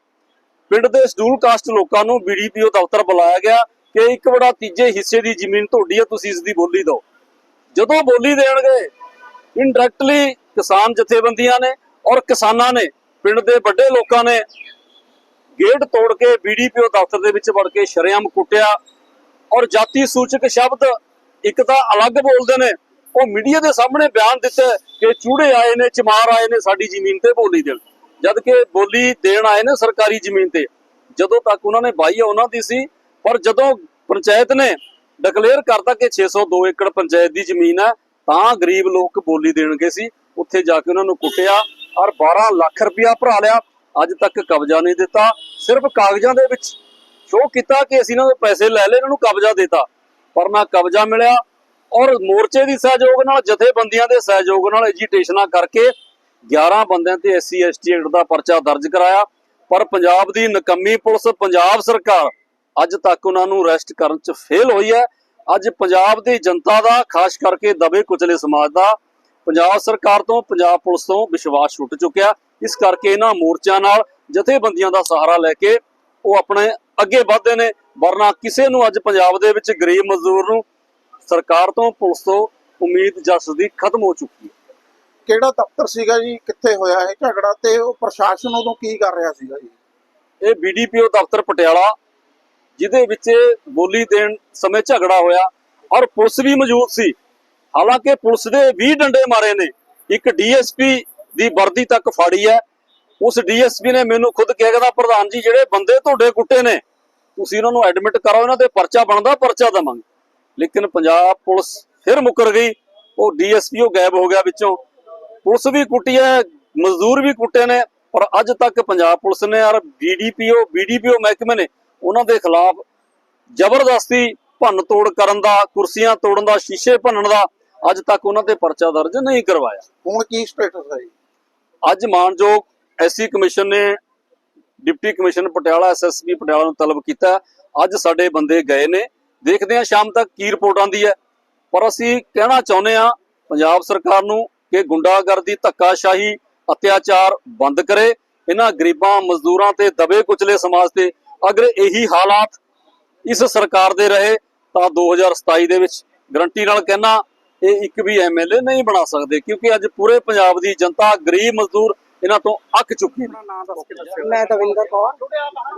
ਪਿੰਡ ਦੇ ਸ਼ਡਿਊਲ ਕਾਸਟ ਲੋਕਾਂ ਨੂੰ ਬੀਡੀਪੀਓ ਦਫ਼ਤਰ ਬੁਲਾਇਆ ਗਿਆ ਕਿ ਇੱਕ ਬੜਾ ਤੀਜੇ ਹਿੱਸੇ ਦੀ ਜ਼ਮੀਨ ਤੁਹਾਡੀ ਹੈ, ਤੁਸੀਂ ਇਸ ਦੀ ਬੋਲੀ ਦਿਓ। ਜਦੋਂ ਬੋਲੀ ਦੇਣਗੇ ਇਨਡਾਇਰੈਕਟਲੀ ਕਿਸਾਨ ਜਥੇਬੰਦੀਆਂ ਨੇ ਔਰ ਕਿਸਾਨਾਂ ਨੇ, ਪਿੰਡ ਦੇ ਵੱਡੇ ਲੋਕਾਂ ਨੇ ਗੇਟ ਤੋੜ ਕੇ ਬੀਡੀਪੀਓ ਦਫ਼ਤਰ ਦੇ ਵਿੱਚ ਵੜ ਕੇ ਸ਼ਰੇਆਮ ਕੁੱਟਿਆ ਔਰ ਜਾਤੀ ਸੂਚਕ ਸ਼ਬਦ ਇੱਕ ਤਾਂ ਅਲੱਗ ਬੋਲਦੇ ਨੇ, ਉਹ ਮੀਡੀਆ ਦੇ ਸਾਹਮਣੇ ਬਿਆਨ ਦਿੱਤਾ ਕਿ ਚੂੜੇ ਆਏ ਨੇ, ਚਮਾਰ ਆਏ ਨੇ ਸਾਡੀ ਜ਼ਮੀਨ ਤੇ ਬੋਲੀ ਦੇਣ। ਜਦ ਕਿ ਬੋਲੀ ਦੇਣ ਆਏ ਨੇ ਸਰਕਾਰੀ ਜ਼ਮੀਨ ਤੇ। ਜਦੋਂ ਤੱਕ ਉਹਨਾਂ ਨੇ ਬਾਈ ਉਹਨਾਂ ਦੀ ਸੀ, ਪਰ ਜਦੋਂ ਪੰਚਾਇਤ ਨੇ ਡਿਕਲੇਅਰ ਕਰਤਾ ਕਿ 602 ਏਕੜ ਪੰਚਾਇਤ ਦੀ ਜ਼ਮੀਨ ਹੈ, ਤਾਂ ਗਰੀਬ ਲੋਕ ਬੋਲੀ ਦੇਣਗੇ ਸੀ। ਉੱਥੇ ਜਾ ਕੇ ਉਹਨਾਂ ਨੂੰ ਕੁੱਟਿਆ ਔਰ 12 ਲੱਖ ਰੁਪਇਆ ਭਰਾ ਲਿਆ। ਅੱਜ ਤੱਕ ਕਬਜ਼ਾ ਨਹੀਂ ਦਿੱਤਾ। ਸਿਰਫ ਕਾਗਜ਼ਾਂ ਦੇ ਵਿੱਚ ਸ਼ੋਅ ਕੀਤਾ ਕਿ ਅਸੀਂ ਇਹਨਾਂ ਤੋਂ ਪੈਸੇ ਲੈ ਲਏ, ਇਹਨਾਂ ਨੂੰ ਕਬਜ਼ਾ ਦਿੱਤਾ। ਪਰ ਨਾ ਕਬਜ਼ਾ ਮਿਲਿਆ ਔਰ ਮੋਰਚੇ ਦੀ ਸਹਿਯੋਗ ਨਾਲ, ਜਥੇਬੰਦੀਆਂ ਦੇ ਸਹਿਯੋਗ ਨਾਲ ਐਜੀਟੇਸ਼ਨਾਂ ਕਰਕੇ 11 ਬੰਦਿਆਂ ਤੇ ਐਸਸੀ ਐਸਟੀ ਐਕਟ ਦਾ ਪਰਚਾ ਦਰਜ ਕਰਾਇਆ। ਪਰ ਪੰਜਾਬ ਦੀ ਨਕੰਮੀ ਪੁਲਿਸ, ਪੰਜਾਬ ਸਰਕਾਰ ਅੱਜ ਤੱਕ ਉਹਨਾਂ ਨੂੰ ਅਰੈਸਟ ਕਰਨ 'ਚ ਫੇਲ ਹੋਈ ਹੈ। ਅੱਜ ਪੰਜਾਬ ਦੀ ਜਨਤਾ ਦਾ ਖਾਸ ਕਰਕੇ ਦਬੇ ਕੁਚਲੇ ਸਮਾਜ ਦਾ ਪੰਜਾਬ ਸਰਕਾਰ ਤੋਂ ਪੰਜਾਬ ਪੁਲਿਸ ਤੋਂ ਵਿਸ਼ਵਾਸ ਛੁੱਟ ਚੁੱਕਿਆ। ਇਸ ਕਰਕੇ ਇਹਨਾਂ ਮੋਰਚਿਆਂ ਨਾਲ ਜਥੇਬੰਦੀਆਂ ਦਾ ਸਹਾਰਾ ਲੈ ਕੇ ਉਹ ਆਪਣੇ ਅੱਗੇ ਵਧਦੇ ਨੇ। ਵਰਨਾ ਕਿਸੇ ਨੂੰ ਅੱਜ ਪੰਜਾਬ ਦੇ ਵਿੱਚ ਗਰੀਬ ਮਜ਼ਦੂਰ ਨੂੰ ਸਰਕਾਰ ਤੋਂ ਪੁਲਿਸ ਤੋਂ ਉਮੀਦ ਜਸ ਦੀ ਖਤਮ ਹੋ ਚੁੱਕੀ ਹੈ। ਕਿਹੜਾ ਦਫ਼ਤਰ ਸੀਗਾ ਜੀ? ਕਿੱਥੇ ਹੋਇਆ ਇਹ ਝਗੜਾ ਤੇ ਉਹ ਪ੍ਰਸ਼ਾਸਨ ਉਦੋਂ ਕੀ ਕਰ ਰਿਹਾ ਸੀਗਾ ਜੀ? ਇਹ ਬੀਡੀਪੀਓ ਦਫ਼ਤਰ ਪਟਿਆਲਾ। ਜਿਹਦੇ ਵਿੱਚ ਬੋਲੀ ਦੇਣ ਸਮੇਂ ਝਗੜਾ ਹੋਇਆ। ਔਰ ਪੁਲਿਸ ਵੀ ਮੌਜੂਦ ਸੀ। ਹਾਲਾਂਕਿ ਪੁਲਿਸ ਦੇ 20 ਡੰਡੇ ਮਾਰੇ ਨੇ। ਇੱਕ ਡੀਐਸਪੀ ਦੀ ਵਰਦੀ ਤੱਕ ਫਾੜੀ ਹੈ। ਉਸ ਡੀਐਸਪੀ ਨੇ ਮੈਨੂੰ ਖੁਦ ਕਿਹਾ, ਕਹਿੰਦਾ, ਪ੍ਰਧਾਨ ਜੀ, ਜਿਹੜੇ ਬੰਦੇ ਤੁਹਾਡੇ ਕੁੱਟੇ ਨੇ, ਤੁਸੀਂ ਉਹਨਾਂ ਨੂੰ ਐਡਮਿਟ ਕਰਾਓ, ਇਹਨਾਂ ਤੇ ਪਰਚਾ ਬਣਦਾ, ਪਰਚਾ ਦਵਾਂਗੇ। ਲੇਕਿਨ ਪੰਜਾਬ ਪੁਲਿਸ ਫਿਰ ਮੁੱਕਰ ਗਈ। ਉਹ ਡੀਐਸਪੀ, ਉਹ ਗਾਇਬ ਹੋ ਗਿਆ ਵਿੱਚੋਂ। ਪੁਲਿਸ ਵੀ ਕੁੱਟੀ ਹੈ, ਮਜ਼ਦੂਰ ਵੀ ਕੁੱਟੇ ਨੇ। ਪਰ ਅੱਜ ਤੱਕ ਪੰਜਾਬ ਪੁਲਿਸ ਨੇ ਔਰ ਬੀਡੀਪੀਓ ਬੀਡੀਪੀਓ ਮਹਿਕਮੇ ਨੇ ਉਹਨਾਂ ਦੇ ਖਿਲਾਫ ਜ਼ਬਰਦਸਤੀ ਭੰਨ ਤੋੜ ਕਰਨ ਦਾ ਕੁਰਸੀਆਂ ਤੋੜਨ ਦਾ ਸ਼ੀਸ਼ੇ ਭੰਨਣ ਦਾ ਅੱਜ ਤੱਕ ਉਹਨਾਂ ਤੇ ਪਰਚਾ ਦਰਜ ਨਹੀਂ ਕਰਵਾਇਆ। ਹੁਣ ਕੀ ਸਟੇਟਸ ਹੈ ਜੀ? ਅੱਜ ਮਾਨਯੋਗ ਐਸਸੀ ਕਮਿਸ਼ਨ ਨੇ deputy commissioner Patiala SSP Patiala ਨੂੰ ਤਲਬ ਕੀਤਾ। ਅੱਜ ਸਾਡੇ ਬੰਦੇ ਗਏ ਨੇ। ਦੇਖਦੇ ਹਾਂ ਸ਼ਾਮ ਤੱਕ ਕੀ ਰਿਪੋਰਟ ਆਉਂਦੀ ਹੈ। ਪਰ ਅਸੀਂ ਕਹਿਣਾ ਚਾਹੁੰਦੇ ਹਾਂ ਪੰਜਾਬ ਸਰਕਾਰ ਨੂੰ ਕਿ ਗੁੰਡਾਗਰਦੀ ਧੱਕਾਸ਼ਾਹੀ ਅਤਿਆਚਾਰ ਬੰਦ ਕਰੇ। ਇਹਨਾਂ ਗਰੀਬਾਂ ਮਜ਼ਦੂਰਾਂ ਤੇ ਦਬੇ ਕੁਚਲੇ ਸਮਾਜ ਤੇ ਅਗਰ ਇਹੀ ਹਾਲਾਤ ਇਸ ਸਰਕਾਰ ਦੇ ਰਹੇ, ਤਾਂ 2027 ਦੇ ਵਿੱਚ ਗਰੰਟੀ ਨਾਲ ਕਹਿਣਾ, ਇਹ ਇੱਕ ਵੀ ਐਮਐਲਏ ਨਹੀਂ ਬਣਾ ਸਕਦੇ, ਕਿਉਂਕਿ ਅੱਜ ਪੂਰੇ ਪੰਜਾਬ ਦੀ ਜਨਤਾ ਗਰੀਬ ਮਜ਼ਦੂਰ ਇਹਨਾਂ ਤੋਂ ਅੱਕ ਚੁੱਕੀ ਨੇ। ਮੈਂ ਦਵਿੰਦਰ ਕੌਰ।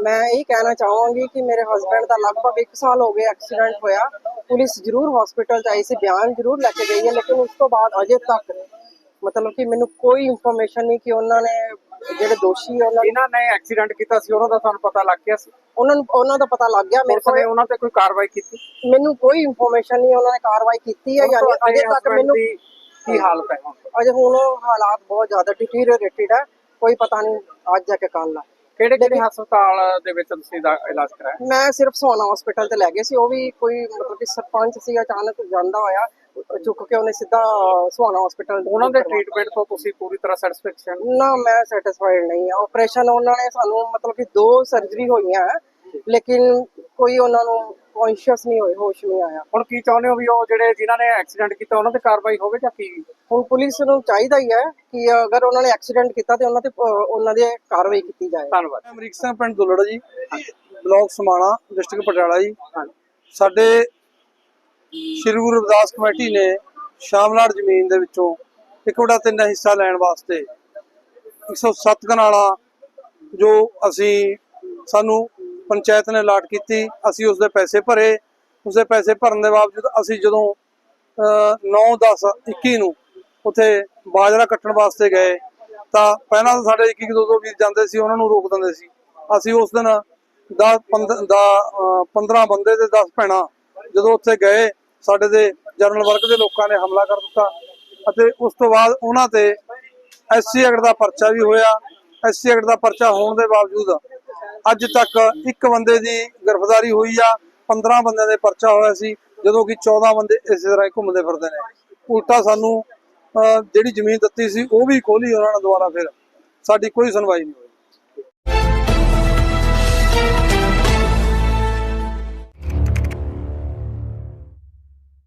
ਮੈਂ ਇਹ ਕਹਿਣਾ ਚਾਹਾਂਗੀ ਕਿ ਮੇਰੇ ਹਸਬੰਡ ਦਾ ਲਗਭਗ 1 ਸਾਲ ਹੋ ਗਿਆ ਐਕਸੀਡੈਂਟ ਹੋਇਆ। ਪੁਲਿਸ ਜ਼ਰੂਰ ਹਸਪੀਟਲ ਚ ਆਈ ਸੀ, ਬਿਆਨ ਜ਼ਰੂਰ ਲੈ ਕੇ ਗਈ ਹੈ, ਲੇਕਿਨ ਉਸ ਤੋਂ ਬਾਅਦ ਅਜੇ ਤੱਕ ਮਤਲਬ ਕਿ ਮੈਨੂੰ ਕੋਈ ਇਨਫੋਰਮੇਸ਼ਨ ਨਹੀਂ ਕਿ ਉਹਨਾਂ ਨੇ ਜਿਹੜੇ ਦੋਸ਼ੀ ਉਹਨਾਂ ਜਿਨ੍ਹਾਂ ਨੇ ਐਕਸੀਡੈਂਟ ਕੀਤਾ ਸੀ ਉਹਨਾਂ ਦਾ ਤੁਹਾਨੂੰ ਪਤਾ ਲੱਗ ਗਿਆ ਸੀ? ਉਹਨਾਂ ਨੂੰ ਉਹਨਾਂ ਦਾ ਪਤਾ ਲੱਗ ਗਿਆ ਮੇਰੇ ਪੁਲਿਸ ਨੇ ਕੋਲ ਉਹਨਾਂ ਤੇ ਕੋਈ ਕਾਰਵਾਈ ਕੀਤੀ? ਮੈਨੂੰ ਕੋਈ ਇਨਫੋਰਮੇਸ਼ਨ ਨਹੀਂ ਉਹਨਾਂ ਨੇ ਕਾਰਵਾਈ ਕੀਤੀ ਹੈ ਜਾਂ ਨਹੀਂ। ਅਜੇ ਤੱਕ ਮੈਨੂੰ ਦੀ ਕੀ ਹਾਲਤ ਹੈ ਹੁਣ? ਅਜੇ ਹੁਣ ਹਾਲਾਤ ਬਹੁਤ ਜ਼ਿਆਦਾ ਡਿਟੀਰੀਓਰੇਟਿਡ ਹੈ ਕੋਈ ਪਤਾ ਨਹੀਂ ਅੱਜ ਜਾ ਕੇ ਕੱਲ ਆ। ਕਿਹੜੇ ਕਿਹੜੇ ਹਸਪਤਾਲ ਦੇ ਵਿੱਚ ਤੁਸੀਂ ਦਾ ਇਲਾਜ ਕਰਾਇਆ? ਮੈਂ ਸਿਰਫ ਸੋਨਾ ਹਸਪੀਟਲ ਤੇ ਲੈ ਗਏ ਸੀ ਉਹ ਵੀ ਕੋਈ ਮਤਲਬ ਕਿ ਸਰਪੰਚ ਸੀ ਅਚਾਨਕ ਜਾਂਦਾ ਹੋਇਆ ਚੁੱਕ ਕੇ ਉਹਨੇ ਸਿੱਧਾ ਸੋਨਾ ਹਸਪੀਟਲ ਉਹਨਾਂ ਦੇ ਟ੍ਰੀਟਮੈਂਟ ਤੋਂ ਤੁਸੀਂ ਪੂਰੀ ਤਰ੍ਹਾਂ ਸੈਟੀਸਫੈਕਸ਼ਨ ਨਾ ਮੈਂ ਸੈਟੀਸਫਾਈਡ ਨਹੀਂ ਆ ਆਪਰੇਸ਼ਨ ਉਹਨਾਂ ਨੇ ਸਾਨੂੰ ਮਤਲਬ ਕਿ ਦੋ ਸਰਜਰੀ ਹੋਈਆਂ ਲੇਕਿਨ ਕੋਈ ਉਹਨਾਂ ਨੂੰ ਕੌਨਸ਼ੀਅਸ ਨਹੀਂ ਹੋਏ ਹੋਸ਼ ਨਹੀਂ ਆਇਆ। ਹੁਣ ਕੀ ਚਾਹੁੰਦੇ ਹੋ ਵੀ ਉਹ ਜਿਹੜੇ ਜਿਨ੍ਹਾਂ ਨੇ ਐਕਸੀਡੈਂਟ ਕੀਤਾ ਉਹਨਾਂ ਤੇ ਕਾਰਵਾਈ ਹੋਵੇ ਜਾਂ ਕੀ? ਹੁਣ ਪੁਲਿਸ ਨੂੰ ਚਾਹੀਦਾ ਹੀ ਹੈ ਕਿ ਅਗਰ ਉਹਨਾਂ ਨੇ ਐਕਸੀਡੈਂਟ ਕੀਤਾ ਤੇ ਉਹਨਾਂ ਤੇ ਉਹਨਾਂ ਦੇ ਕਾਰਵਾਈ ਕੀਤੀ ਜਾਏ। ਧੰਨਵਾਦ। ਅਮਰੀਕ ਸਿੰਘ ਪਿੰਡ ਦੁਲੜਾ ਜੀ ਬਲਾਕ ਸਮਾਣਾ ਡਿਸਟ੍ਰਿਕਟ ਪਟਿਆਲਾ ਜੀ। ਸਾਡੇ ਸ਼੍ਰੀ ਗੁਰੂ ਰਵਿਦਾਸ ਕਮੇਟੀ ਨੇ ਸ਼ਾਮਲਾੜ ਜ਼ਮੀਨ ਦੇ ਵਿੱਚੋਂ ਇੱਕ ਵੜਾ ਤਿੰਨ ਹਿੱਸਾ ਲੈਣ ਵਾਸਤੇ 107 ਕਨਾਲਾਂ ਜੋ ਅਸੀਂ ਸਾਨੂੰ ਪੰਚਾਇਤ ਨੇ ਲਾਟ ਕੀਤੀ, ਅਸੀਂ ਉਸ ਦੇ ਪੈਸੇ ਭਰੇ। ਉਸ ਦੇ ਪੈਸੇ ਭਰਨ ਦੇ ਬਾਵਜੂਦ ਅਸੀਂ ਜਦੋਂ 9 10 21 ਨੂੰ ਉੱਥੇ ਬਾਜਰਾ ਕੱਟਣ ਵਾਸਤੇ ਗਏ, ਤਾਂ ਪਹਿਲਾਂ ਤਾਂ ਸਾਡੇ ਇੱਕ ਇੱਕ ਦੋ ਦੋ ਵੀਰ ਜਾਂਦੇ ਸੀ, ਉਹਨਾਂ ਨੂੰ ਰੋਕ ਦਿੰਦੇ ਸੀ। ਅਸੀਂ ਉਸ ਦਿਨ 10 15 ਦਾ 15 ਬੰਦੇ ਤੇ 10 ਭੈਣਾਂ ਜਦੋਂ ਉੱਥੇ ਗਏ, ਸਾਡੇ ਦੇ ਜਨਰਲ ਵਰਗ ਦੇ ਲੋਕਾਂ ਨੇ ਹਮਲਾ ਕਰ ਦਿੱਤਾ ਅਤੇ ਉਸ ਤੋਂ ਬਾਅਦ ਉਹਨਾਂ ਤੇ ਐਸਸੀ ਐਕਟ ਦਾ ਪਰਚਾ ਵੀ ਹੋਇਆ। ਐਸਸੀ ਐਕਟ ਦਾ ਪਰਚਾ ਹੋਣ ਦੇ ਬਾਵਜੂਦ ਅੱਜ ਤੱਕ ਇੱਕ ਬੰਦੇ ਦੀ ਗ੍ਰਿਫਤਾਰੀ ਹੋਈ ਆ 15 ਬੰਦਿਆਂ ਦੇ ਪਰਚਾ ਹੋਇਆ ਸੀ ਜਦੋਂ ਕਿ 14 ਬੰਦੇ ਇਸੇ ਤਰ੍ਹਾਂ ਹੀ ਘੁੰਮਦੇ ਫਿਰਦੇ ਨੇ। ਉਲਟਾ ਸਾਨੂੰ ਅਹ, ਜਿਹੜੀ ਜ਼ਮੀਨ ਦਿੱਤੀ ਸੀ ਉਹ ਵੀ ਖੋਲੀ ਉਹਨਾਂ ਨੇ ਦੁਬਾਰਾ ਫਿਰ। ਸਾਡੀ ਕੋਈ ਸੁਣਵਾਈ ਨਹੀਂ